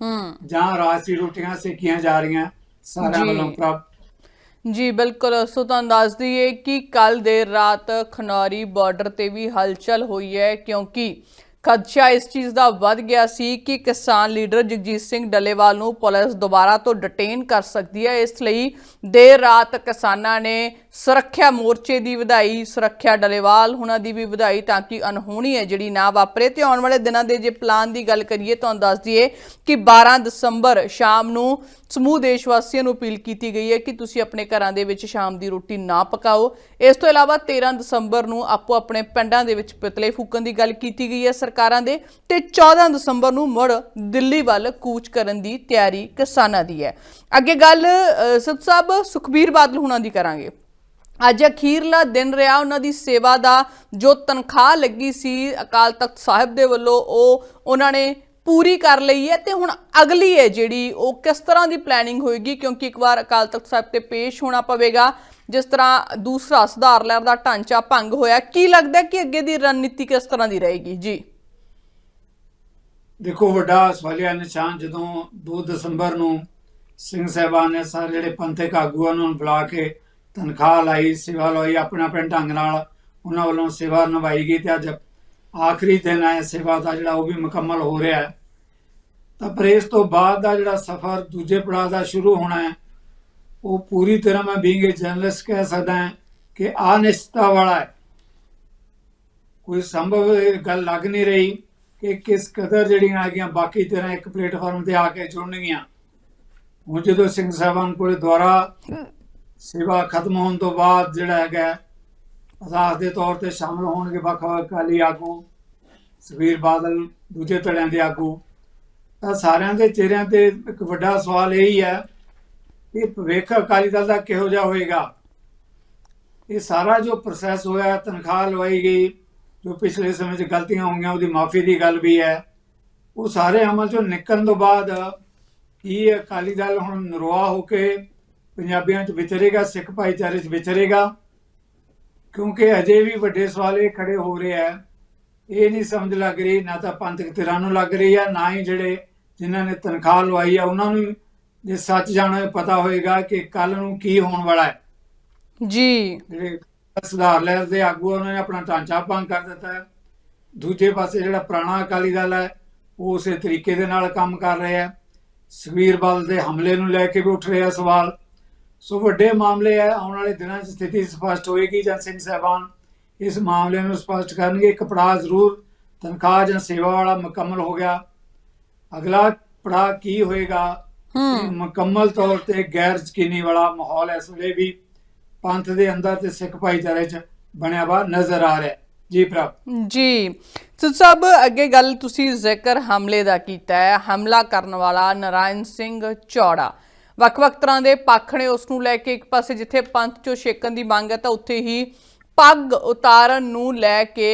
ਹੂੰ। ਜਾਂ ਰਾਜਸੀ ਰੋਟੀਆਂ ਸੇਕੀਆਂ ਜਾ ਰਹੀਆਂ ਸਾਰਿਆਂ। ਵੱਲੋਂ ਪ੍ਰਾਪਤ ਜੀ ਬਿਲਕੁਲ। ਸੋ ਤੁਹਾਨੂੰ ਦੱਸ ਦਈਏ ਕਿ ਕੱਲ ਦੇਰ ਰਾਤ ਖਨੌਰੀ ਬਾਰਡਰ ਤੇ ਵੀ ਹਲਚਲ ਹੋਈ ਹੈ ਕਿਉਂਕਿ ਖਦਸ਼ਾ ਇਸ ਚੀਜ਼ ਦਾ ਵੱਧ ਗਿਆ ਸੀ ਕਿ ਕਿਸਾਨ ਲੀਡਰ ਜਗਜੀਤ ਸਿੰਘ ਡੱਲੇਵਾਲ ਨੂੰ ਪੁਲਿਸ ਦੁਬਾਰਾ ਤੋਂ ਡਿਟੇਨ ਕਰ ਸਕਦੀ ਹੈ। ਇਸ ਲਈ ਦੇਰ ਰਾਤ ਕਿਸਾਨਾਂ ਨੇ ਸੁਰੱਖਿਆ ਮੋਰਚੇ ਦੀ ਵਧਾਈ, ਸੁਰੱਖਿਆ ਡੱਲੇਵਾਲ ਹੁਣਾਂ ਦੀ ਵੀ ਵਧਾਈ ਤਾਂ ਕਿ ਅਨਹੋਣੀ ਹੈ ਜਿਹੜੀ ਨਾ ਵਾਪਰੇ। ਤੇ ਆਉਣ ਵਾਲੇ ਦਿਨਾਂ ਦੇ ਜੇ ਪਲਾਨ ਦੀ ਗੱਲ ਕਰੀਏ ਤੁਹਾਨੂੰ ਦੱਸ ਦਈਏ ਕਿ 12 ਦਸੰਬਰ ਸ਼ਾਮ ਨੂੰ ਸਮੂਹ ਦੇਸ਼ ਵਾਸੀਆਂ ਨੂੰ ਅਪੀਲ ਕੀਤੀ ਗਈ ਹੈ ਕਿ ਤੁਸੀਂ ਆਪਣੇ ਘਰਾਂ ਦੇ ਵਿੱਚ ਸ਼ਾਮ ਦੀ ਰੋਟੀ ਨਾ ਪਕਾਓ। ਇਸ ਤੋਂ ਇਲਾਵਾ 13 ਦਸੰਬਰ ਨੂੰ ਆਪੋ ਆਪਣੇ ਪਿੰਡਾਂ ਦੇ ਵਿੱਚ ਪਿਤਲੇ ਫੂਕਣ ਦੀ ਗੱਲ ਕੀਤੀ ਗਈ ਹੈ। ਸਰਕਾਰਾਂ ਸਰਕਾਰਾਂ ਦੇ ਤੇ 14 ਦਸੰਬਰ ਨੂੰ ਮੁੜ ਦਿੱਲੀ ਵੱਲ ਕੂਚ ਕਰਨ ਦੀ ਤਿਆਰੀ ਕਿਸਾਨਾਂ ਦੀ ਹੈ। ਅੱਗੇ ਗੱਲ ਸਤ ਸਾਹਿਬ, ਸੁਖਬੀਰ ਬਾਦਲ ਹੁਣਾਂ ਦੀ ਕਰਾਂਗੇ। ਅੱਜ ਅਖੀਰਲਾ ਦਿਨ ਰਿਹਾ, ਉਹਨਾਂ ਦੀ ਸੇਵਾ ਦਾ ਜੋ ਤਨਖਾਹ ਲੱਗੀ ਸੀ ਅਕਾਲ ਤਖਤ ਸਾਹਿਬ ਦੇ ਵੱਲੋਂ, ਉਹ ਉਹਨਾਂ ਨੇ ਪੂਰੀ ਕਰ ਲਈ ਹੈ ਤੇ ਹੁਣ ਅਗਲੀ ਹੈ ਜਿਹੜੀ, ਉਹ ਕਿਸ ਤਰ੍ਹਾਂ ਦੀ ਪਲੈਨਿੰਗ ਹੋਏਗੀ? ਕਿਉਂਕਿ ਇੱਕ ਵਾਰ ਅਕਾਲ ਤਖਤ ਸਾਹਿਬ ਤੇ ਪੇਸ਼ ਹੋਣਾ ਪਵੇਗਾ, ਜਿਸ ਤਰ੍ਹਾਂ ਦੂਸਰਾ ਸੁਧਾਰ ਲਹਿਰ ਦਾ ਢਾਂਚਾ ਭੰਗ ਹੋਇਆ, ਕੀ ਲੱਗਦਾ ਕਿ ਅੱਗੇ ਦੀ ਰਣਨੀਤੀ ਕਿਸ ਤਰ੍ਹਾਂ ਦੀ ਰਹੇਗੀ? ਜੀ। ਦੇਖੋ, ਵੱਡਾ ਸਵਾਲੀਆ ਨਿਸ਼ਾਨ, ਜਦੋਂ 2 ਦਸੰਬਰ ਨੂੰ ਸਿੰਘ ਸਾਹਿਬਾਨ ਨੇ ਸਾਰੇ ਜਿਹੜੇ ਪੰਥਕ ਆਗੂਆਂ ਨੂੰ ਬੁਲਾ ਕੇ ਤਨਖਾਹ ਲਾਈ, ਸੇਵਾ ਲਈ ਆਪਣੇ ਆਪਣੇ ਢੰਗ ਨਾਲ ਉਹਨਾਂ ਵੱਲੋਂ ਸੇਵਾ ਨਿਭਾਈ ਗਈ ਤੇ ਅੱਜ ਆਖਰੀ ਦਿਨ ਹੈ, ਸੇਵਾ ਦਾ ਜਿਹੜਾ ਉਹ ਵੀ ਮੁਕੰਮਲ ਹੋ ਰਿਹਾ ਹੈ। ਤਾਂ ਪਰ ਇਸ ਤੋਂ ਬਾਅਦ ਦਾ ਜਿਹੜਾ ਸਫ਼ਰ ਦੂਜੇ ਪੜਾਅ ਦਾ ਸ਼ੁਰੂ ਹੋਣਾ ਹੈ, ਉਹ ਪੂਰੀ ਤਰ੍ਹਾਂ ਮੈਂ ਬੀਇੰਗ ਏ ਜਰਨਲਿਸਟ ਕਹਿ ਸਕਦਾ ਹਾਂ ਕਿ ਅਨਿਸ਼ਚਿਤਤਾ ਵਾਲਾ ਹੈ। ਕੋਈ ਸੰਭਵ ਗੱਲ ਲੱਗ ਨਹੀਂ ਰਹੀ। ਕਿ ਕਿਸ ਕਦਰ ਜਿਹੜੀਆਂ ਆ ਗਈਆਂ ਬਾਕੀ ਤਰ੍ਹਾਂ ਇੱਕ ਪਲੇਟਫਾਰਮ ਤੇ ਆ ਕੇ ਜੁੜਨਗੀਆਂ। ਹੁਣ ਜਦੋਂ ਸਿੰਘ ਸਾਹਿਬਾਨ ਕੋਲੇ ਦੁਆਰਾ ਸੇਵਾ ਖਤਮ ਹੋਣ ਤੋਂ ਬਾਅਦ ਜਿਹੜਾ ਹੈਗਾ, ਅਸਾਸ ਦੇ ਤੌਰ ਤੇ ਸ਼ਾਮਲ ਹੋਣਗੇ ਵੱਖ ਵੱਖ ਅਕਾਲੀ ਆਗੂ, ਸੁਖਬੀਰ ਬਾਦਲ ਦੂਜੇ ਧੜਿਆਂ ਦੇ ਆਗੂ। ਤਾਂ ਸਾਰਿਆਂ ਦੇ ਚਿਹਰਿਆਂ ਤੇ ਇੱਕ ਵੱਡਾ ਸਵਾਲ ਇਹ ਹੀ ਹੈ ਕਿ ਭਵਿੱਖ ਅਕਾਲੀ ਦਲ ਦਾ ਕਿਹੋ ਜਿਹਾ ਹੋਏਗਾ? ਇਹ ਸਾਰਾ ਜੋ ਪ੍ਰੋਸੈਸ ਹੋਇਆ, ਤਨਖਾਹ ਲਵਾਈ ਗਈ ਜੋ ਪਿਛਲੇ ਸਮੇਂ 'ਚ ਗਲਤੀਆਂ ਹੋਈਆਂ ਉਹਦੀ ਮਾਫੀ ਦੀ ਗੱਲ ਵੀ ਹੈ। ਉਹ ਸਾਰੇ ਅਮਲ ਚੋਂ ਨਿਕਲਣ ਤੋਂ ਬਾਅਦ ਕੀ ਅਕਾਲੀ ਦਲ ਹੁਣ ਨਰਵਾ ਹੋ ਕੇ ਪੰਜਾਬੀਆਂ 'ਚ ਵਿਚਰੇਗਾ ਸਿੱਖ ਭਾਈਚਾਰੇ 'ਚ ਵਿਚਰੇਗਾ? ਕਿਉਂਕਿ ਅਜੇ ਵੀ ਵੱਡੇ ਸਵਾਲ ਇਹ ਖੜੇ ਹੋ ਰਹੇ ਆ ਇਹ ਨਹੀਂ ਸਮਝ ਲੱਗ ਰਹੀ ਨਾ ਤਾਂ ਪੰਥਕ ਧਿਰਾਂ ਨੂੰ ਲੱਗ ਰਹੀ ਆ ਨਾ ਹੀ ਜਿਹੜੇ ਜਿਨ੍ਹਾਂ ਨੇ ਤਨਖਾਹ ਲਵਾਈ ਆ ਉਹਨਾਂ ਨੂੰ ਜੇ ਸੱਚ ਜਾਣੋ ਇਹ ਪਤਾ ਹੋਏਗਾ ਕਿ ਕੱਲ ਨੂੰ ਕੀ ਹੋਣ ਵਾਲਾ ਹੈ। ਜੀ। ਜਿਹੜੇ ਸੁਧਾਰ ਲਹਿਰ ਦੇ ਆਗੂ ਉਹਨਾਂ ਨੇ ਆਪਣਾ ਢਾਂਚਾ ਭੰਗ ਕਰ ਦਿੱਤਾ ਹੈ। ਦੂਜੇ ਪਾਸੇ ਜਿਹੜਾ ਪੁਰਾਣਾ ਅਕਾਲੀ ਦਲ ਹੈ ਉਹ ਉਸੇ ਤਰੀਕੇ ਦੇ ਨਾਲ ਕੰਮ ਕਰ ਰਿਹਾ ਹੈ। ਸੁਖਬੀਰ ਬਾਦਲ ਦੇ ਹਮਲੇ ਨੂੰ ਲੈ ਕੇ ਵੀ ਉੱਠ ਰਿਹਾ ਸਵਾਲ। ਸੋ ਵੱਡੇ ਮਾਮਲੇ ਹੈ ਆਉਣ ਵਾਲੇ ਦਿਨਾਂ 'ਚ ਸਥਿਤੀ ਸਪਸ਼ਟ ਹੋਏਗੀ ਜਾਂ ਸਿੰਘ ਸਾਹਿਬਾਨ। ਇਸ ਮਾਮਲੇ ਨੂੰ ਸਪਸ਼ਟ ਕਰਨਗੇ ਇੱਕ ਪੜਾਅ ਜ਼ਰੂਰ ਤਨਖਾਹ ਜਾਂ ਸੇਵਾ ਵਾਲਾ ਮੁਕੰਮਲ ਹੋ ਗਿਆ। ਅਗਲਾ ਪੜਾਅ ਕੀ ਹੋਏਗਾ? ਮੁਕੰਮਲ ਤੌਰ ਤੇ ਗੈਰ ਯਕੀਨੀ ਵਾਲਾ ਮਾਹੌਲ ਇਸ ਵੇਲੇ ਵੀ। ਪੰਥ ਦੇ ਅੰਦਰ ਤੇ ਸਿੱਖ ਭਾਈਚਾਰੇ 'ਚ ਬਣਿਆ ਵਾ ਨਜ਼ਰ ਆ ਰਿਹਾ। ਜੀ ਪ੍ਰਭ। ਜੀ। ਸੋ ਸਭ ਅੱਗੇ ਗੱਲ ਤੁਸੀਂ ਜ਼ਿਕਰ ਹਮਲੇ ਦਾ ਕੀਤਾ ਹੈ। ਹਮਲਾ ਕਰਨ ਵਾਲਾ ਨਰਾਇਣ ਸਿੰਘ ਚੌੜਾ। ਵੱਖ-ਵੱਖ ਤਰ੍ਹਾਂ ਦੇ ਪੱਖ ਨੇ ਉਸ ਨੂੰ ਲੈ ਕੇ ਇੱਕ ਪਾਸੇ ਜਿੱਥੇ ਪੰਥ ਚੋਂ ਛੇਕਣ ਦੀ ਮੰਗ ਹੈ ਤਾਂ ਉੱਥੇ ਹੀ ਪੱਗ ਉਤਾਰਨ ਨੂੰ ਲੈ ਕੇ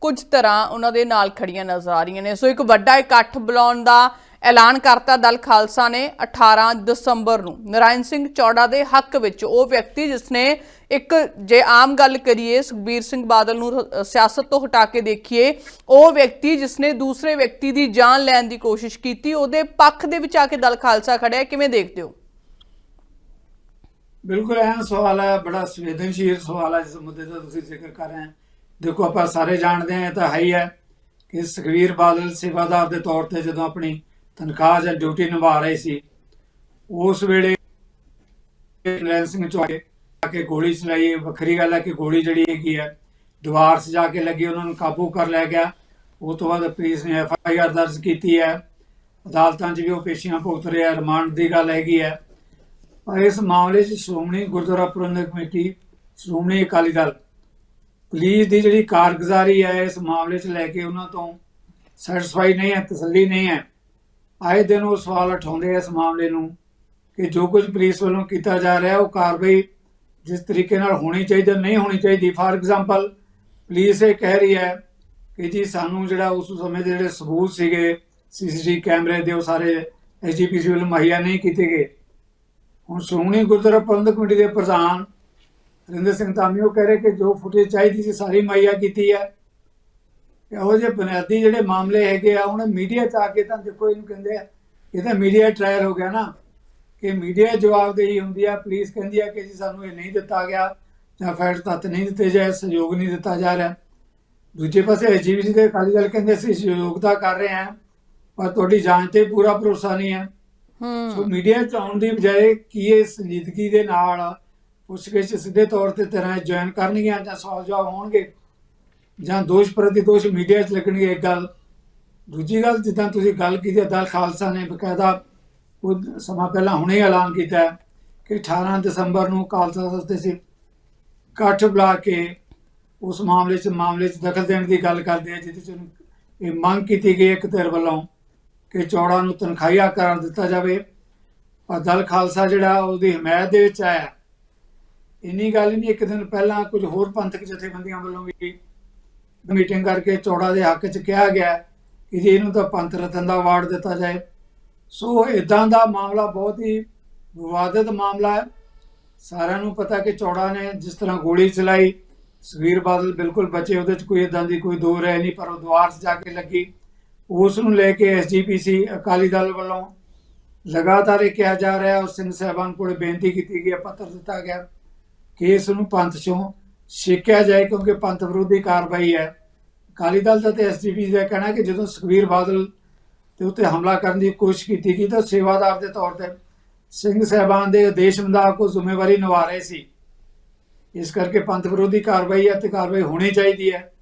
ਕੁਝ ਤਰ੍ਹਾਂ ਉਹਨਾਂ ਦੇ ਨਾਲ ਖੜੀਆਂ ਨਜ਼ਰ ਆ ਰਹੀਆਂ ਨੇ। ਸੋ ਇੱਕ ਵੱਡਾ ਇਕੱਠ ਬੁਲਾਉਣ ਦਾ ਐਲਾਨ ਕਰਤਾ ਦਲ ਖਾਲਸਾ ਨੇ 18 ਦਸੰਬਰ ਨੂੰ। ਨਰਾਇਣ ਸਿੰਘ ਚੌੜਾ ਦੇ ਹੱਕ ਵਿੱਚ ਉਹ ਵਿਅਕਤੀ ਜਿਸਨੇ ਇੱਕ ਜੇ ਆਮ ਗੱਲ ਕਰੀਏ, ਸੁਖਬੀਰ ਸਿੰਘ ਬਾਦਲ ਨੂੰ ਸਿਆਸਤ ਤੋਂ ਹਟਾ ਕੇ ਦੇਖੀਏ, ਉਹ ਵਿਅਕਤੀ ਜਿਸਨੇ ਦੂਸਰੇ ਵਿਅਕਤੀ ਦੀ ਜਾਨ ਲੈਣ ਦੀ ਕੋਸ਼ਿਸ਼ ਕੀਤੀ, ਉਹਦੇ ਪੱਖ ਦੇ ਵਿੱਚ ਆ ਕੇ ਦਲ ਖਾਲਸਾ ਖੜਿਆ ਕਿਵੇਂ ਦੇਖਦੇ ਹੋ? ਬਿਲਕੁਲ ਇਹ ਸਵਾਲ ਹੈ, ਬੜਾ ਸੰਵੇਦਨਸ਼ੀਲ ਸਵਾਲ ਹੈ, ਜਿਸ ਮੁੱਦੇ ਦਾ ਤੁਸੀਂ ਜ਼ਿਕਰ ਕਰ ਰਹੇ ਹੋ। ਦੇਖੋ, ਆਪਾਂ ਸਾਰੇ ਜਾਣਦੇ ਹਾਂ, ਇਹ ਤਾਂ ਹੈ ਹੀ ਹੈ ਕਿ ਸੁਖਬੀਰ ਬਾਦਲ ਸੇਵਾਦਾਰ ਦੇ ਤੌਰ ਤੇ ਜਦੋਂ ਆਪਣੀ ਤਨਖਾਹ ਜਾਂ ਡਿਊਟੀ ਨਿਭਾ ਰਹੇ ਸੀ। ਉਸ ਵੇਲੇ ਨਰੈਣ ਸਿੰਘ ਚੌਕੇ ਆ ਕੇ ਗੋਲੀ ਚਲਾਈ। ਵੱਖਰੀ ਗੱਲ ਹੈ ਕਿ ਗੋਲੀ ਜਿਹੜੀ ਹੈਗੀ ਹੈ, ਦੀਵਾਰ ਸਜਾ ਕੇ ਲੱਗੀ ਉਹਨਾਂ ਨੂੰ ਕਾਬੂ ਕਰ ਲਿਆ ਗਿਆ। ਉਸ ਤੋਂ ਬਾਅਦ ਪੁਲਿਸ ਨੇ ਐਫ ਆਈ ਆਰ ਦਰਜ ਕੀਤੀ ਹੈ। ਅਦਾਲਤਾਂ 'ਚ ਵੀ ਉਹ ਪੇਸ਼ੀਆਂ ਭੁਗਤ ਰਿਹਾ ਰਿਮਾਂਡ ਦੀ ਗੱਲ ਹੈਗੀ ਹੈ। ਪਰ ਇਸ ਮਾਮਲੇ 'ਚ ਸ਼੍ਰੋਮਣੀ ਗੁਰਦੁਆਰਾ ਪ੍ਰਬੰਧਕ ਕਮੇਟੀ, ਸ਼੍ਰੋਮਣੀ ਅਕਾਲੀ ਦਲ, ਪੁਲਿਸ ਦੀ ਜਿਹੜੀ ਕਾਰਗੁਜ਼ਾਰੀ ਹੈ, ਇਸ ਮਾਮਲੇ 'ਚ ਲੈ ਕੇ ਉਹਨਾਂ ਤੋਂ ਸੈਟੀਸਫਾਈ ਨਹੀਂ ਹੈ, ਤਸੱਲੀ ਨਹੀਂ ਹੈ। ਆਏ ਦਿਨ ਉਹ ਸਵਾਲ ਉਠਾਉਂਦੇ ਆ ਇਸ ਮਾਮਲੇ ਨੂੰ ਕਿ ਜੋ ਕੁਝ ਪੁਲਿਸ ਵੱਲੋਂ ਕੀਤਾ ਜਾ ਰਿਹਾ, ਉਹ ਕਾਰਵਾਈ ਜਿਸ ਤਰੀਕੇ ਨਾਲ ਹੋਣੀ ਚਾਹੀਦੀ ਨਹੀਂ ਹੋਣੀ ਚਾਹੀਦੀ। ਫਾਰ ਐਗਜ਼ਾਮਪਲ ਪੁਲਿਸ ਇਹ ਕਹਿ ਰਹੀ ਹੈ ਕਿ ਜੀ ਸਾਨੂੰ ਜਿਹੜਾ ਉਸ ਸਮੇਂ ਦੇ ਜਿਹੜੇ ਸਬੂਤ ਸੀਗੇ ਸੀਸੀਟੀਵੀ ਕੈਮਰੇ ਦੇ, ਉਹ ਸਾਰੇ ਐਸਜੀਪੀਸੀ ਵੱਲੋਂ ਮੁਹੱਈਆ ਨਹੀਂ ਕੀਤੇ ਗਏ। ਹੁਣ ਸ਼੍ਰੋਮਣੀ ਗੁਰਦੁਆਰਾ ਪ੍ਰਬੰਧਕ ਕਮੇਟੀ ਦੇ ਪ੍ਰਧਾਨ ਰਿੰਦਰ ਸਿੰਘ ਧਾਮੀ ਉਹ ਕਹਿ ਰਹੇ ਕਿ ਜੋ ਫੁਟੇਜ ਚਾਹੀਦੀ ਸੀ, ਸਾਰੀ ਮੁਹੱਈਆ ਕੀਤੀ ਹੈ। ਇਹੋ ਜਿਹੇ ਬੁਨਿਆਦੀ ਜਿਹੜੇ ਮਾਮਲੇ ਹੈਗੇ ਆ ਹੁਣ ਮੀਡੀਆ ਚ ਆ ਕੇ ਤਾਂ ਦੇਖੋ ਇਹਨੂੰ ਕਹਿੰਦੇ ਆ ਇਹ ਤਾਂ ਮੀਡੀਆ ਟ੍ਰਾਇਲ ਹੋ ਗਿਆ ਨਾ। ਕਿ ਮੀਡੀਆ ਜਵਾਬਦੇਹੀ ਹੁੰਦੀ ਆ ਪੁਲਿਸ ਕਹਿੰਦੀ ਆ ਕਿ ਜੀ ਸਾਨੂੰ ਇਹ ਨਹੀਂ ਦਿੱਤਾ ਗਿਆ ਜਾਂ ਫੈਕਟ ਤੱਤ ਨਹੀਂ ਦਿੱਤੇ ਜਾਏ ਸਹਿਯੋਗ ਨਹੀਂ ਦਿੱਤਾ ਜਾ ਰਿਹਾ। ਦੂਜੇ ਪਾਸੇ ਐਜੀਬੀਸੀ ਦੇ ਅਕਾਲੀ ਦਲ ਕਹਿੰਦੇ ਅਸੀਂ ਸਹਿਯੋਗਤਾ ਕਰ ਰਹੇ ਹਾਂ ਪਰ ਤੁਹਾਡੀ ਜਾਂਚ ਤੇ ਪੂਰਾ ਭਰੋਸਾ ਨਹੀਂ ਹੈ। ਸੋ ਹੂੰ ਮੀਡੀਆ ਚ ਆਉਣ ਦੀ ਬਜਾਏ ਕੀ ਇਹ ਸੰਜੀਦਗੀ ਦੇ ਨਾਲ ਪੁੱਛਗਿੱਛ ਸਿੱਧੇ ਤੌਰ ਤੇ ਤਰ੍ਹਾਂ ਜੁਆਇਨ ਕਰਨਗੀਆਂ ਜਾਂ ਸਵਾਲ ਜਵਾਬ ਹੋਣਗੇ? ਜਾਂ ਦੋਸ਼ ਪ੍ਰਤੀ ਦੋਸ਼ ਮੀਡੀਆ 'ਚ ਲੱਗਣਗੇ ਇੱਕ ਗੱਲ। ਦੂਜੀ ਗੱਲ ਜਿੱਦਾਂ ਤੁਸੀਂ ਗੱਲ ਕੀਤੀ ਹੈ, ਦਲ ਖਾਲਸਾ ਨੇ ਬਕਾਇਦਾ ਕੁਝ ਸਮਾਂ ਪਹਿਲਾਂ ਹੁਣੇ ਐਲਾਨ ਕੀਤਾ ਕਿ 18 ਦਸੰਬਰ ਨੂੰ ਖਾਲਸਾ ਸਸਤੇ ਸੀ ਇਕੱਠ ਬੁਲਾ ਕੇ ਉਸ ਮਾਮਲੇ 'ਚ ਮਾਮਲੇ 'ਚ ਦਖਲ ਦੇਣ ਦੀ ਗੱਲ ਕਰਦੇ ਆ ਜਿਹਦੇ 'ਚ ਇਹ ਮੰਗ ਕੀਤੀ ਗਈ ਇੱਕ ਧਿਰ ਵੱਲੋਂ ਕਿ ਚੌੜਾ ਨੂੰ ਤਨਖਾਹੀਆ ਕਰਾਰ ਦਿੱਤਾ ਜਾਵੇ। ਪਰ ਦਲ ਖਾਲਸਾ ਜਿਹੜਾ ਉਹਦੀ ਹਮਾਇਤ ਦੇ ਵਿੱਚ ਆਇਆ। ਇੰਨੀ ਗੱਲ ਨਹੀਂ ਇੱਕ ਦਿਨ ਪਹਿਲਾਂ ਕੁਝ ਹੋਰ ਪੰਥਕ ਜਥੇਬੰਦੀਆਂ ਵੱਲੋਂ ਵੀ ਮੀਟਿੰਗ ਕਰਕੇ ਚੌੜਾ ਦੇ ਹੱਕ 'ਚ ਕਿਹਾ ਗਿਆ ਕਿ ਜੀ ਇਹਨੂੰ ਤਾਂ ਪੰਥ ਰਤਨ ਦਾ ਅਵਾਰਡ ਦਿੱਤਾ ਜਾਏ। ਸੋ ਇਦਾਂ ਦਾ ਮਾਮਲਾ ਬਹੁਤ ਹੀ ਵਿਵਾਦਿਤ ਮਾਮਲਾ ਹੈ। ਸਾਰਿਆਂ ਨੂੰ ਪਤਾ ਕਿ ਚੌੜਾ ਨੇ ਜਿਸ ਤਰ੍ਹਾਂ ਗੋਲੀ ਚਲਾਈ, ਸੁਖਬੀਰ ਬਾਦਲ ਬਿਲਕੁਲ ਬਚੇ, ਉਹਦੇ 'ਚ ਕੋਈ ਇਦਾਂ ਦੀ ਕੋਈ ਦੋ ਰਹਿ ਨਹੀਂ, ਪਰ ਉਹ ਦੁਆਰ 'ਚ ਜਾ ਕੇ ਲੱਗੀ। ਉਸ ਨੂੰ ਲੈ ਕੇ ਐਸਜੀਪੀਸੀ ਅਕਾਲੀ ਦਲ ਵੱਲੋਂ ਲਗਾਤਾਰ ਇਹ ਕਿਹਾ ਜਾ ਰਿਹਾ ਹੈ ਉਸ ਸਿੰਘ ਸਾਹਿਬਾਨ ਕੋਲ ਬੇਨਤੀ ਕੀਤੀ ਗਈ ਪੱਤਰ ਦਿੱਤਾ ਗਿਆ। ਕਿ ਇਸ ਨੂੰ ਪੰਥ ਚੋਂ ਛੇਕਿਆ ਜਾਏ ਕਿਉਂਕਿ ਪੰਥ ਵਿਰੋਧੀ ਕਾਰਵਾਈ ਹੈ। ਅਕਾਲੀ ਦਲ ਦਾ ਤੇ ਐਸਜੀਪੀ ਦਾ ਕਹਿਣਾ ਕਿ ਜਦੋਂ ਸੁਖਬੀਰ ਬਾਦਲ ਤੇ ਉੱਤੇ ਹਮਲਾ ਕਰਨ ਦੀ ਕੋਸ਼ਿਸ਼ ਕੀਤੀ ਗਈ ਤਾਂ ਸੇਵਾਦਾਰ ਦੇ ਤੌਰ ਤੇ ਸਿੰਘ ਸਾਹਿਬਾਨ ਦੇ ਆਦੇਸ਼ ਮੁਤਾਬਕ ਉਹ ਜ਼ਿੰਮੇਵਾਰੀ ਨਿਭਾ ਰਹੇ ਸੀ। ਇਸ ਕਰਕੇ ਪੰਥ ਵਿਰੋਧੀ ਕਾਰਵਾਈ ਹੈ ਤੇ ਕਾਰਵਾਈ ਹੋਣੀ ਚਾਹੀਦੀ ਹੈ।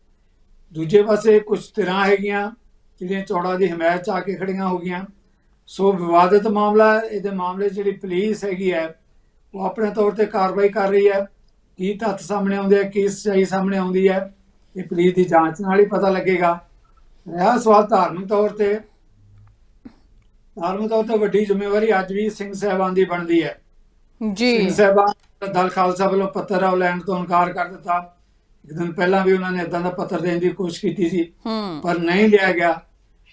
ਦੂਜੇ ਪਾਸੇ ਕੁਝ ਧਿਰਾਂ ਹੈਗੀਆਂ, ਜਿਹੜੀਆਂ ਚੌੜਾ ਦੀ ਹਮਾਇਤ ਚ ਆ ਕੇ ਖੜੀਆਂ ਹੋ ਗਈਆਂ। ਸੋ ਵਿਵਾਦਿਤ ਮਾਮਲਾ ਇਹਦੇ ਮਾਮਲੇ ਜਿਹੜੀ ਪੁਲਿਸ ਹੈਗੀ ਹੈ, ਉਹ ਆਪਣੇ ਤੌਰ ਤੇ ਕਾਰਵਾਈ ਕਰ ਰਹੀ ਹੈ। ਕੀ ਤੱਥ ਸਾਹਮਣੇ ਆਉਂਦੇ ਆ ਕੀ ਸੱਚਾਈ ਸਾਹਮਣੇ ਆਉਂਦੀ ਹੈ ਇਹ ਪੁਲਿਸ ਦੀ ਜਾਂਚ ਨਾਲ ਹੀ ਪਤਾ ਲੱਗੇਗਾ। ਰਿਹਾ ਸਵਾਲ ਧਾਰਮਿਕ ਤੌਰ ਤੇ। ਧਾਰਮਿਕ ਤੌਰ ਤੇ ਵੱਡੀ ਜ਼ਿੰਮੇਵਾਰੀ ਅੱਜ ਵੀ ਸਿੰਘ ਸਾਹਿਬਾਨ ਦੀ ਬਣਦੀ ਹੈ। ਜੀ। ਸਿੰਘ ਸਾਹਿਬਾਨ ਦਲ ਖਾਲਸਾ ਵੱਲੋਂ ਪੱਤਰ ਆ ਉਹ ਲੈਣ ਤੋਂ ਇਨਕਾਰ ਕਰ ਦਿੱਤਾ। ਇੱਕ ਦਿਨ ਪਹਿਲਾਂ ਵੀ ਉਹਨਾਂ ਨੇ ਇਦਾਂ ਦਾ ਪੱਤਰ ਦੇਣ ਦੀ ਕੋਸ਼ਿਸ਼ ਕੀਤੀ ਸੀ ਪਰ ਨਹੀਂ ਲਿਆ ਗਿਆ।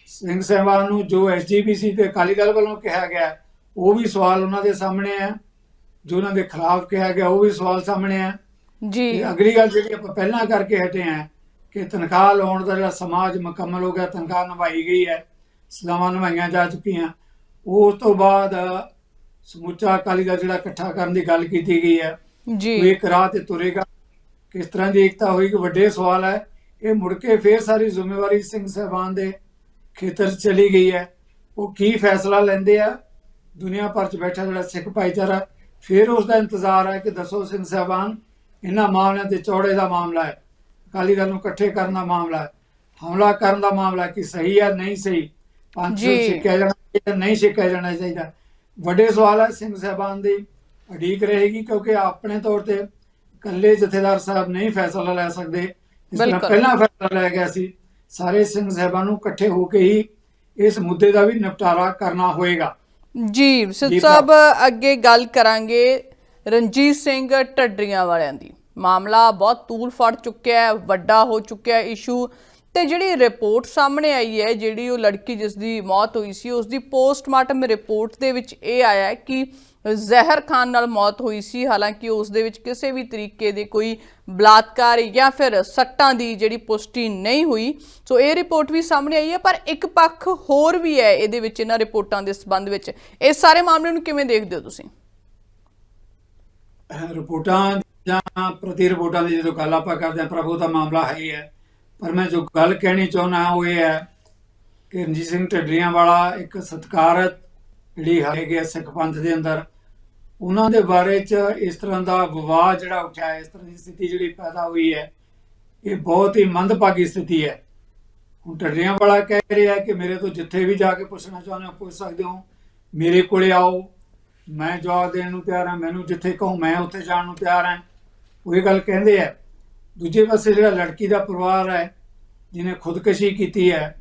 ਸਿੰਘ ਸਾਹਿਬਾਨ ਨੂੰ ਜੋ ਐਸਜੀਪੀਸੀ ਤੇ ਅਕਾਲੀ ਦਲ ਵੱਲੋਂ ਕਿਹਾ ਗਿਆ ਉਹ ਵੀ ਸਵਾਲ ਉਹਨਾਂ ਦੇ ਸਾਹਮਣੇ ਹੈ। ਜੋ ਉਹਨਾਂ ਦੇ ਖਿਲਾਫ ਕਿਹਾ ਗਿਆ ਉਹ ਵੀ ਸਵਾਲ ਸਾਹਮਣੇ ਹੈ ਜੀ। ਅਗਲੀ ਗੱਲ ਜਿਹੜੀ ਆਪਾਂ ਪਹਿਲਾਂ ਕਰਕੇ ਹਟੇ ਆ ਕਿ ਤਨਖਾਹ ਲਾਉਣ ਦਾ ਜਿਹੜਾ ਸਮਾਜ ਮੁਕੰਮਲ ਹੋ ਗਿਆ ਤਨਖਾਹ ਨਿਭਾਈ ਗਈ ਹੈ ਸਲਾਮਾਂ ਨਿਭਾਈਆਂ ਜਾ ਚੁੱਕੀਆਂ। ਉਸ ਤੋਂ ਬਾਅਦ ਸਮੁੱਚਾ ਅਕਾਲੀ ਦਲ ਜਿਹੜਾ ਇਕੱਠਾ ਕਰਨ ਦੀ ਗੱਲ ਕੀਤੀ ਗਈ ਹੈ। ਉਹ ਜੀ ਇੱਕ ਰਾਹ ਤੇ ਤੁਰੇਗਾ। ਕਿਸ ਤਰ੍ਹਾਂ ਦੀ ਏਕਤਾ ਹੋਏਗੀ ਵੱਡੇ ਸਵਾਲ ਹੈ। ਇਹ ਮੁੜ ਕੇ ਫੇਰ ਸਾਰੀ ਜ਼ਿੰਮੇਵਾਰੀ ਸਿੰਘ ਸਾਹਿਬਾਨ ਦੇ ਖੇਤਰ ਚਲੀ ਗਈ ਹੈ। ਉਹ ਕੀ ਫੈਸਲਾ ਲੈਂਦੇ ਆ? ਦੁਨੀਆ ਭਰ 'ਚ ਬੈਠਾ ਜਿਹੜਾ ਸਿੱਖ ਭਾਈਚਾਰਾ ਫੇਰ ਉਸ ਦਾ ਇੰਤਜ਼ਾਰ ਹੈ ਕਿ ਦੱਸੋ ਸਿੰਘ ਸਾਹਿਬਾਨ ਇਹਨਾਂ ਮਾਮਲਿਆਂ ਤੇ ਚੌੜੇ ਦਾ ਮਾਮਲਾ ਹੈ ਅਕਾਲੀ ਦਲ ਨੂੰ ਇਕੱਠੇ ਕਰਨ ਦਾ ਮਾਮਲਾ ਹੈ ਹਮਲਾ ਕਰਨ ਦਾ ਮਾਮਲਾ ਕਿ ਸਹੀ ਹੈ ਨਹੀਂ ਸਹੀ ਪੰਜ ਸੌ ਜੀ। ਸਿੱਕਿਆ ਜਾਣਾ ਚਾਹੀਦਾ ਨਹੀਂ ਸਿੱਕਿਆ ਜਾਣਾ ਚਾਹੀਦਾ ਵੱਡੇ ਸਵਾਲ ਹੈ ਸਿੰਘ ਸਾਹਿਬਾਨ ਦੀ ਅਡੀਕ ਰਹੇਗੀ ਕਿਉਂਕਿ ਆਪਣੇ ਤੌਰ ਤੇ ਇਕੱਲੇ ਜਥੇਦਾਰ ਸਾਹਿਬ ਨਹੀਂ ਫੈਸਲਾ ਲੈ ਸਕਦੇ ਇਸ ਤਰ੍ਹਾਂ। ਪਹਿਲਾਂ ਫੈਸਲਾ ਲੈ ਗਿਆ ਸੀ ਸਾਰੇ ਸਿੰਘ ਸਾਹਿਬਾਨ ਨੂੰ ਇਕੱਠੇ ਹੋ ਕੇ ਹੀ ਇਸ ਮੁੱਦੇ ਦਾ ਵੀ ਨਿਪਟਾਰਾ ਕਰਨਾ ਹੋਏਗਾ ਜੀ ਸਿੱਧ ਸਾਹਿਬ ਅੱਗੇ ਗੱਲ ਕਰਾਂਗੇ ਰਣਜੀਤ ਸਿੰਘ ਢੱਡਰੀਆਂ ਵਾਲਿਆਂ ਦੀ। ਮਾਮਲਾ ਬਹੁਤ ਤੂਲ ਫੜ ਚੁੱਕਿਆ ਹੈ ਵੱਡਾ ਹੋ ਚੁੱਕਿਆ ਹੈ ਇਸ਼ੂ। ਤੇ ਜਿਹੜੀ ਰਿਪੋਰਟ ਸਾਹਮਣੇ ਆਈ ਹੈ ਜਿਹੜੀ ਉਹ ਲੜਕੀ ਜਿਸ ਦੀ ਮੌਤ ਹੋਈ ਸੀ ਉਸ ਦੀ ਪੋਸਟਮਾਰਟਮ ਰਿਪੋਰਟ ਦੇ ਵਿੱਚ ਇਹ ਆਇਆ ਹੈ ਕਿ ਜ਼ਹਿਰ ਖਾਨ ਨਾਲ ਮੌਤ ਹੋਈ ਸੀ। ਹਾਲਾਂਕਿ ਉਸ ਦੇ ਵਿੱਚ ਕਿਸੇ ਵੀ ਤਰੀਕੇ ਦੇ ਕੋਈ ਬਲਾਤਕਾਰ ਜਾਂ ਫਿਰ ਸੱਟਾਂ ਦੀ ਜਿਹੜੀ ਪੁਸ਼ਟੀ ਨਹੀਂ ਹੋਈ। ਸੋ ਇਹ ਰਿਪੋਰਟ ਵੀ ਸਾਹਮਣੇ ਆਈ ਹੈ, ਪਰ ਇੱਕ ਪੱਖ ਹੋਰ ਵੀ ਹੈ ਇਹਦੇ ਵਿੱਚ, ਇਹਨਾਂ ਰਿਪੋਰਟਾਂ ਦੇ ਸੰਬੰਧ ਵਿੱਚ। ਇਸ ਸਾਰੇ ਮਾਮਲੇ ਨੂੰ ਕਿਵੇਂ ਦੇਖਦੇ ਹੋ ਤੁਸੀਂ? ਰਿਪੋਰਟਾਂ ਜਾਂ ਪ੍ਰਤੀ ਰਿਪੋਰਟਾਂ ਦੀ ਜਦੋਂ ਗੱਲ ਆਪਾਂ ਕਰਦੇ ਹਾਂ, ਪ੍ਰਭੂ ਦਾ ਮਾਮਲਾ ਹੈ ਹੀ ਹੈ। ਪਰ ਮੈਂ ਜੋ ਗੱਲ ਕਹਿਣੀ ਚਾਹੁੰਦਾ ਉਹ ਇਹ ਹੈ ਕਿ ਰਣਜੀਤ ਸਿੰਘ ਢੱਡਰੀਆਂ ਵਾਲਾ ਇੱਕ ਸਤਿਕਾਰਤ ਜਿਹੜੀ ਹੈਗੀ ਹੈ ਸਿੱਖ ਪੰਥ ਦੇ ਅੰਦਰ, ਉਹਨਾਂ ਦੇ ਬਾਰੇ ਚ ਇਸ ਤਰ੍ਹਾਂ ਦਾ ਵਿਵਾਦ ਜਿਹੜਾ ਉੱਠਿਆ, ਇਸ ਤਰ੍ਹਾਂ ਦੀ ਸਥਿਤੀ ਜਿਹੜੀ ਪੈਦਾ ਹੋਈ ਹੈ, ਇਹ ਬਹੁਤ ਹੀ ਮੰਦਭਾਗੀ ਸਥਿਤੀ ਹੈ। ਹੁਣ ਟੱਡਿਆਂ ਵਾਲਾ ਕਹਿ ਰਿਹਾ ਕਿ ਮੇਰੇ ਤੋਂ ਜਿੱਥੇ ਵੀ ਜਾ ਕੇ ਪੁੱਛਣਾ ਚਾਹੁੰਦੇ ਹੋ, ਪੁੱਛ ਸਕਦੇ ਹੋ। ਮੇਰੇ ਕੋਲੇ ਆਓ, ਮੈਂ ਜਵਾਬ ਦੇਣ ਨੂੰ ਤਿਆਰ ਹਾਂ, ਮੈਨੂੰ ਜਿੱਥੇ ਕਹੋ ਮੈਂ ਉੱਥੇ ਜਾਣ ਨੂੰ ਤਿਆਰ ਹਾਂ। ਉਹ ਇਹ ਗੱਲ ਕਹਿੰਦੇ ਆ। ਦੂਜੇ ਪਾਸੇ ਜਿਹੜਾ ਲੜਕੀ ਦਾ ਪਰਿਵਾਰ ਹੈ, ਜਿਹਨੇ ਖੁਦਕਸ਼ੀ ਕੀਤੀ ਹੈ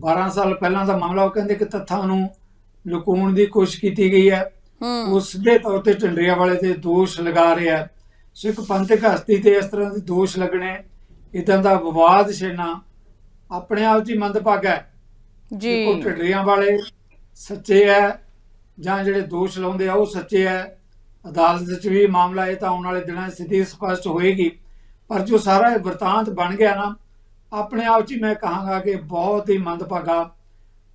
12 ਸਾਲ ਪਹਿਲਾਂ ਦਾ ਮਾਮਲਾ, ਉਹ ਕਹਿੰਦੇ ਕਿ ਤੱਥਾਂ ਨੂੰ ਲੁਕਾਉਣ ਦੀ ਕੋਸ਼ਿਸ਼ ਕੀਤੀ ਗਈ ਹੈ। ਉਹ ਸਿੱਧੇ ਤੌਰ ਤੇ ਢੰਡਰੀਆਂ ਵਾਲੇ ਤੇ ਦੋਸ਼ ਲਗਾ ਰਿਹਾ ਹੈ। ਸੋ ਇੱਕ ਪੰਥਕ ਹਸਤੀ ਤੇ ਇਸ ਤਰ੍ਹਾਂ ਦੇ ਦੋਸ਼ ਲੱਗਣੇ ਇਦਾਂ ਦਾ ਵਿਵਾਦ ਛੇੜਨਾ ਆਪਣੇ ਆਪ ਹੀ ਮੰਦਭਾਗਾ ਹੈ। ਜੀ। ਦੇਖੋ ਢੱਡਰੀਆਂ ਵਾਲੇ ਸੱਚੇ ਹੈ ਜਾਂ ਜਿਹੜੇ ਦੋਸ਼ ਲਾਉਂਦੇ ਆ ਉਹ ਸੱਚੇ ਹੈ। ਅਦਾਲਤ ਵਿੱਚ ਵੀ ਮਾਮਲਾ ਇਹ ਤਾਂ ਆਉਣ ਵਾਲੇ ਦਿਨਾਂ ਸਥਿਤੀ ਸਪਸ਼ਟ ਹੋਏਗੀ। ਪਰ ਜੋ ਸਾਰਾ ਇਹ ਵਰਤਾਂਤ ਬਣ ਗਿਆ ਨਾ ਆਪਣੇ ਆਪ 'ਚ ਮੈਂ ਕਹਾਂਗਾ ਕਿ ਬਹੁਤ ਹੀ ਮੰਦਭਾਗਾ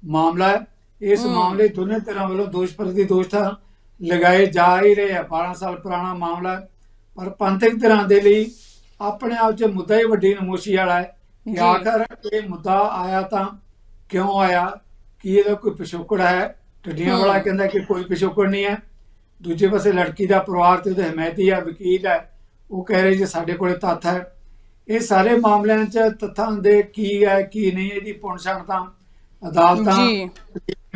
ਮਾਮਲਾ ਹੈ। ਇਸ। ਮਾਮਲੇ ਦੋਨੇ ਤਰ੍ਹਾਂ ਵੱਲੋਂ ਦੋਸ਼ ਪ੍ਰਤੀ ਦੋਸ਼ ਤਾਂ ਲਗਾਏ ਜਾ ਹੀ ਰਹੇ ਆ 12 ਸਾਲ ਪੁਰਾਣਾ ਮਾਮਲਾ। ਪਰ ਪੰਥਕ ਧਿਰਾਂ ਦੇ ਲਈ ਆਪਣੇ ਆਪ 'ਚ ਮੁੱਦਾ ਹੀ ਵੱਡੀ ਨਮੋਸ਼ੀ ਵਾਲਾ ਹੈ ਕਿ। ਆਖਰ ਇਹ ਮੁੱਦਾ ਆਇਆ ਤਾਂ ਕਿਉਂ ਆਇਆ ਕੀ ਇਹਦਾ ਕੋਈ ਪਿਛੋਕੜ ਹੈ ਟੱਡੀਆਂ। ਵਾਲਾ ਕਹਿੰਦਾ ਕਿ ਕੋਈ ਪਿਛੋਕੜ ਨਹੀਂ ਹੈ ਦੂਜੇ ਪਾਸੇ ਲੜਕੀ ਦਾ ਪਰਿਵਾਰ ਤੇ ਉਹਦੇ ਹਮਾਇਤੀ ਆ ਵਕੀਲ ਹੈ ਉਹ ਕਹਿ ਰਹੇ ਜੀ ਸਾਡੇ ਕੋਲੇ ਤੱਥ ਹੈ ਇਹ ਸਾਰੇ ਮਾਮਲਿਆਂ 'ਚ ਤੱਥਾਂ ਦੇ ਕੀ ਹੈ ਕੀ ਨਹੀਂ ਇਹਦੀ ਪੁਣਛਾਣ ਤਾਂ ਅਦਾਲਤਾਂ ਜੀ।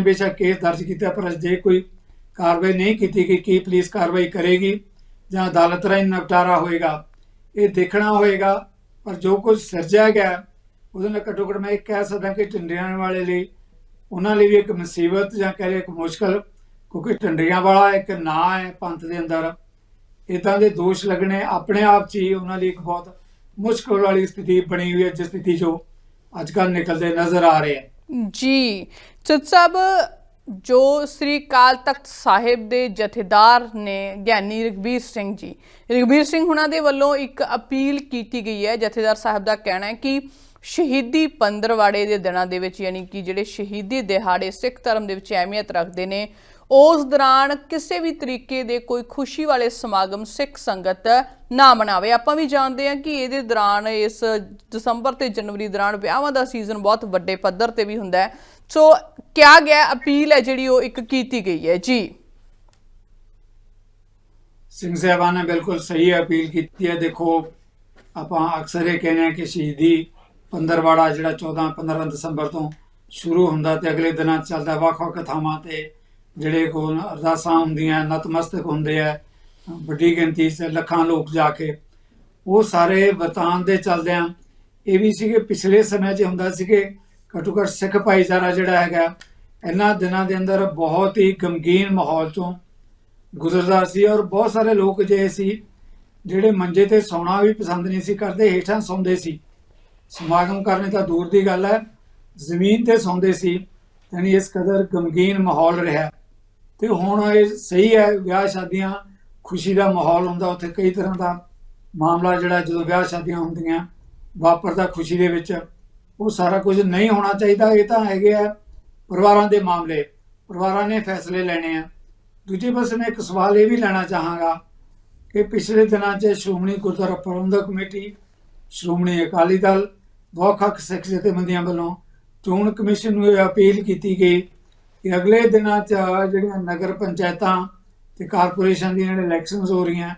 ਬੇਸ਼ੱਕ ਕੇਸ ਦਰਜ ਕੀਤਾ ਪਰ ਜੇ ਕੋਈ ਕਾਰਵਾਈ ਨਹੀਂ ਕੀਤੀ ਗਈ ਕੀ ਪੁਲਿਸ ਕਾਰਵਾਈ ਕਰੇਗੀ ਜਾਂ ਅਦਾਲਤ ਰਾਹੀਂ ਨਿਪਟਾਰਾ ਹੋਏਗਾ ਇਹ ਦੇਖਣਾ ਹੋਏਗਾ ਪਰ ਜੋ ਕੁਝ ਸਿਰਜਿਆ ਗਿਆ ਉਹਦੇ ਨਾਲ ਘੱਟੋ ਘੱਟ ਮੈਂ ਇਹ ਕਹਿ ਸਕਦਾ ਕਿ ਟੰਡਿਆਂ ਵਾਲੇ ਲਈ ਉਹਨਾਂ ਲਈ ਵੀ ਇੱਕ ਮੁਸੀਬਤ ਜਾਂ ਕਹਿ ਲਈਏ ਇੱਕ ਮੁਸ਼ਕਲ ਕਿਉਂਕਿ ਟੰਡਿਆਂ ਵਾਲਾ ਇੱਕ ਨਾਂ ਹੈ ਪੰਥ ਦੇ ਅੰਦਰ। ਇਦਾਂ ਦੇ ਦੋਸ਼ ਲੱਗਣੇ ਆਪਣੇ ਆਪ 'ਚ ਹੀ ਉਹਨਾਂ ਲਈ ਇੱਕ ਬਹੁਤ ਮੁਸ਼ਕਲ ਵਾਲੀ ਸਥਿਤੀ ਬਣੀ ਹੋਈ ਹੈ ਜਿਸ ਸਥਿਤੀ 'ਚੋਂ ਅੱਜ ਕੱਲ੍ਹ ਨਿਕਲਦੇ ਨਜ਼ਰ ਆ ਰਹੇ ਹੈ। ਜੀ ਚੁੱਤ ਸਾਹਿਬ ਜੋ ਸ੍ਰੀ ਕਾਲ ਤਖਤ ਸਾਹਿਬ ਦੇ ਜਥੇਦਾਰ ਨੇ, ਗਿਆਨੀ ਰਗਬੀਰ ਸਿੰਘ ਜੀ ਰਗਬੀਰ ਸਿੰਘ ਹੁਣਾਂ ਦੇ ਵੱਲੋਂ ਇੱਕ ਅਪੀਲ ਕੀਤੀ ਗਈ ਹੈ, ਜਥੇਦਾਰ ਸਾਹਿਬ ਦਾ ਕਹਿਣਾ ਹੈ ਕਿ ਸ਼ਹੀਦੀ ਪੰਦਰਵਾੜੇ ਦੇ ਦਿਨਾਂ ਦੇ ਵਿੱਚ, ਯਾਨੀ ਕਿ ਜਿਹੜੇ ਸ਼ਹੀਦੀ ਦਿਹਾੜੇ ਸਿੱਖ ਧਰਮ ਦੇ ਵਿੱਚ ਅਹਿਮੀਅਤ ਰੱਖਦੇ ਨੇ, ਉਸ ਦੌਰਾਨ ਕਿਸੇ ਵੀ ਤਰੀਕੇ ਦੇ ਕੋਈ ਖੁਸ਼ੀ ਵਾਲੇ ਸਮਾਗਮ ਸਿੱਖ ਸੰਗਤ ਨਾ ਮਨਾਵੇ। ਆਪਾਂ ਵੀ ਜਾਣਦੇ ਹਾਂ ਕਿ ਇਹਦੇ ਦੌਰਾਨ, ਇਸ ਦਸੰਬਰ ਤੇ ਜਨਵਰੀ ਦੌਰਾਨ ਵਿਆਹਾਂ ਦਾ ਸੀਜ਼ਨ ਬਹੁਤ ਵੱਡੇ ਪੱਧਰ ਤੇ ਵੀ ਹੁੰਦਾ ਹੈ। ਸੋ ਕਿਹਾ ਗਿਆ, ਅਪੀਲ ਹੈ ਜਿਹੜੀ ਉਹ ਇੱਕ ਕੀਤੀ ਗਈ ਹੈ। ਜੀ। ਸਿੰਘ ਸਾਹਿਬਾਨ ਨੇ ਬਿਲਕੁਲ ਸਹੀ ਅਪੀਲ ਕੀਤੀ ਹੈ। ਦੇਖੋ, ਆਪਾਂ ਅਕਸਰ ਇਹ ਕਹਿੰਦੇ ਹਾਂ ਕਿ ਸ਼ਹੀਦੀ ਪੰਦਰਵਾੜਾ ਜਿਹੜਾ 14 15 ਦਸੰਬਰ ਤੋਂ ਸ਼ੁਰੂ ਹੁੰਦਾ ਤੇ ਅਗਲੇ ਦਿਨਾਂ 'ਚ ਚੱਲਦਾ ਵੱਖ-ਵੱਖ ਥਾਵਾਂ ਤੇ ਜਿਹੜੇ ਕੋਲ ਅਰਦਾਸਾਂ ਹੁੰਦੀਆਂ, ਨਤਮਸਤਕ ਹੁੰਦੇ ਆ, ਵੱਡੀ ਗਿਣਤੀ 'ਚ ਲੱਖਾਂ ਲੋਕ ਜਾ ਕੇ। ਉਹ ਸਾਰੇ ਵਤਾਨ ਦੇ ਚੱਲਦਿਆਂ ਇਹ ਵੀ ਸੀ ਕਿ ਪਿਛਲੇ ਸਮੇਂ 'ਚ ਹੁੰਦਾ ਸੀ ਕਿ ਘੱਟੋ ਘੱਟ ਸਿੱਖ ਭਾਈਚਾਰਾ ਜਿਹੜਾ ਹੈਗਾ, ਇਹਨਾਂ ਦਿਨਾਂ ਦੇ ਅੰਦਰ ਬਹੁਤ ਹੀ ਗਮਗੀਨ ਮਾਹੌਲ 'ਚੋਂ ਗੁਜ਼ਰਦਾ ਸੀ ਔਰ ਬਹੁਤ ਸਾਰੇ ਲੋਕ ਜੇ ਸੀ, ਜਿਹੜੇ ਮੰਜੇ ਤੇ ਸੌਣਾ ਵੀ ਪਸੰਦ ਨਹੀਂ ਸੀ, ਕਰਦੇ ਹੇਠਾਂ ਸੌਂਦੇ ਸੀ। ਸਮਾਗਮ ਕਰਨੇ ਤਾਂ ਦੂਰ ਦੀ ਗੱਲ ਹੈ। ਜ਼ਮੀਨ ਤੇ ਸੌਂਦੇ ਸੀ, ਯਾਨੀ ਇਸ ਕਦਰ ਗਮਗੀਨ ਮਾਹੌਲ ਰਿਹਾ। ਤੇ ਹੁਣ ਇਹ ਸਹੀ ਹੈ, ਵਿਆਹ ਸ਼ਾਦੀਆਂ ਖੁਸ਼ੀ ਦਾ ਮਾਹੌਲ ਹੁੰਦਾ, ਉੱਥੇ ਕਈ ਤਰ੍ਹਾਂ ਦਾ ਮਾਮਲਾ ਜਿਹੜਾ ਜਦੋਂ ਵਿਆਹ ਸ਼ਾਦੀਆਂ ਹੁੰਦੀਆਂ, ਵਾਪਰਦਾ ਖੁਸ਼ੀ ਦੇ ਵਿੱਚ, ਉਹ ਸਾਰਾ ਕੁਝ ਨਹੀਂ ਹੋਣਾ ਚਾਹੀਦਾ। ਇਹ ਤਾਂ ਹੈਗੇ ਆ ਪਰਿਵਾਰਾਂ ਦੇ ਮਾਮਲੇ। ਪਰਿਵਾਰਾਂ ਨੇ ਫੈਸਲੇ ਲੈਣੇ ਆ। ਦੂਜੇ ਪਾਸੇ ਮੈਂ ਇੱਕ ਸਵਾਲ ਇਹ ਵੀ ਲੈਣਾ ਚਾਹਾਂਗਾ ਕਿ ਪਿਛਲੇ ਦਿਨਾਂ 'ਚ ਸ਼੍ਰੋਮਣੀ ਗੁਰਦੁਆਰਾ ਪ੍ਰਬੰਧਕ ਕਮੇਟੀ, ਸ਼੍ਰੋਮਣੀ ਅਕਾਲੀ ਦਲ ਵੱਖ-ਵੱਖ ਸਿੱਖ ਜਥੇਬੰਦੀਆਂ ਵੱਲੋਂ ਚੋਣ ਕਮਿਸ਼ਨ ਨੂੰ ਇਹ ਅਪੀਲ ਕੀਤੀ ਗਈ ਕਿ ਅਗਲੇ ਦਿਨਾਂ 'ਚ ਜਿਹੜੀਆਂ ਨਗਰ ਪੰਚਾਇਤਾਂ ਤੇ ਕਾਰਪੋਰੇਸ਼ਨ ਦੀਆਂ ਜਿਹੜੇ ਇਲੈਕਸ਼ਨਸ ਹੋ ਰਹੀਆਂ,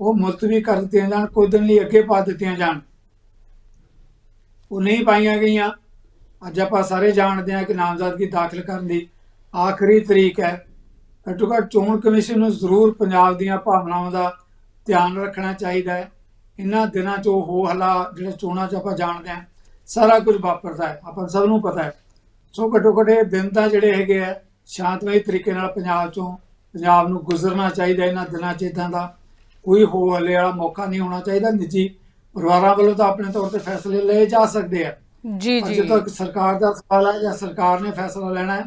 ਉਹ ਮੁਲਤਵੀ ਕਰ ਦਿੱਤੀਆਂ ਜਾਣ ਕੁਝ ਦਿਨ ਲਈ ਅੱਗੇ ਪਾ ਦਿੱਤੀਆਂ ਜਾਣ। ਉਹ ਨਹੀਂ ਪਾਈਆਂ ਗਈਆਂ। ਅੱਜ ਆਪਾਂ ਸਾਰੇ ਜਾਣਦੇ ਹਾਂ ਕਿ ਨਾਮਜ਼ਦਗੀ ਦਾਖਲ ਕਰਨ ਦੀ ਆਖਰੀ ਤਰੀਕ ਹੈ। ਘੱਟੋ ਘੱਟ ਚੋਣ ਕਮਿਸ਼ਨ ਨੂੰ ਜ਼ਰੂਰ ਪੰਜਾਬ ਦੀਆਂ ਭਾਵਨਾਵਾਂ ਦਾ ਧਿਆਨ ਰੱਖਣਾ ਚਾਹੀਦਾ ਹੈ। ਇਹਨਾਂ ਦਿਨਾਂ 'ਚ ਉਹ ਹੋ ਹਲਾ ਜਿਹੜੇ ਚੋਣਾਂ 'ਚ ਆਪਾਂ ਜਾਣਦੇ ਹਾਂ ਸਾਰਾ ਕੁਝ ਵਾਪਰਦਾ ਹੈ ਆਪਾਂ ਸਭ ਨੂੰ ਪਤਾ ਹੈ। ਸੋ ਘੱਟੋ ਘੱਟ ਦਿਨ ਤਾਂ ਜਿਹੜੇ ਹੈਗੇ ਆ ਸ਼ਾਂਤਮਈ ਤਰੀਕੇ ਨਾਲ ਪੰਜਾਬ 'ਚੋਂ ਪੰਜਾਬ ਨੂੰ ਗੁਜ਼ਰਨਾ ਚਾਹੀਦਾ ਇਹਨਾਂ ਦਿਨਾਂ 'ਚ ਇਦਾਂ ਦਾ। ਕੋਈ ਹੋ ਹਲੇ ਵਾਲਾ ਮੌਕਾ ਨਹੀਂ ਹੋਣਾ ਚਾਹੀਦਾ ਨਿੱਜੀ ਪਰਿਵਾਰਾਂ ਵੱਲੋਂ ਤਾਂ ਆਪਣੇ ਤੌਰ ਤੇ ਫੈਸਲੇ ਲਏ ਜਾ ਸਕਦੇ ਆ। ਜੀ ਜੀ। ਜਦੋਂ ਤੱਕ ਸਰਕਾਰ ਦਾ ਸਵਾਲ ਹੈ ਜਾਂ ਸਰਕਾਰ ਨੇ ਫੈਸਲਾ ਲੈਣਾ ਹੈ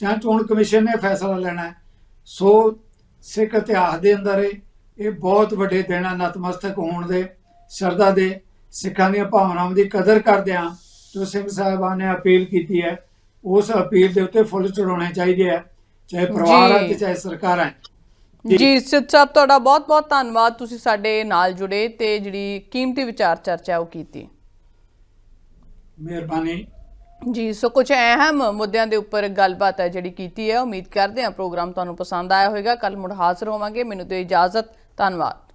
ਜਾਂ ਚੋਣ ਕਮਿਸ਼ਨ ਨੇ ਫੈਸਲਾ ਲੈਣਾ ਹੈ ਸੋ ਸਿੱਖ ਇਤਿਹਾਸ ਦੇ ਅੰਦਰ ਇਹ ਇਹ ਬਹੁਤ ਵੱਡੇ ਦਿਨ ਆ ਨਤਮਸਤਕ ਹੋਣ ਦੇ ਸ਼ਰਧਾ ਦੇ ਸਿੱਖਾਂ ਦੀਆਂ ਭਾਵਨਾਵਾਂ ਦੀ ਕਦਰ ਕਰਦਿਆਂ ਜੋ ਸਿੰਘ ਸਾਹਿਬਾਨ ਨੇ ਅਪੀਲ ਕੀਤੀ ਹੈ ਉਸ ਅਪੀਲ ਦੇ ਉੱਤੇ ਫੁੱਲ ਚੜਾਉਣੇ ਚਾਹੀਦੇ ਆ ਚਾਹੇ ਪਰਿਵਾਰ ਜੀ। ਤੇ ਚਾਹੇ ਸਰਕਾਰਾਂ ਹੈ ਜੀ ਸਿੱਧ ਸਾਹਿਬ ਤੁਹਾਡਾ ਬਹੁਤ-ਬਹੁਤ ਧੰਨਵਾਦ ਤੁਸੀਂ ਸਾਡੇ ਨਾਲ ਜੁੜੇ ਤੇ ਜਿਹੜੀ ਕੀਮਤੀ ਵਿਚਾਰ ਚਰਚਾ ਉਹ ਕੀਤੀ। ਮਿਹਰਬਾਨੀ। ਜੀ ਸੋ ਕੁਝ ਅਹਿਮ ਮੁੱਦਿਆਂ ਦੇ ਉੱਪਰ ਗੱਲਬਾਤ ਹੈ ਜਿਹੜੀ ਕੀਤੀ ਹੈ ਉਮੀਦ ਕਰਦੇ ਹਾਂ ਪ੍ਰੋਗਰਾਮ ਤੁਹਾਨੂੰ ਪਸੰਦ ਆਇਆ ਹੋਵੇਗਾ। ਕੱਲ ਮੁੜ ਹਾਜ਼ਰ ਹੋਵਾਂਗੇ ਮੈਨੂੰ ਤੇ ਇਜਾਜ਼ਤ। ਧੰਨਵਾਦ।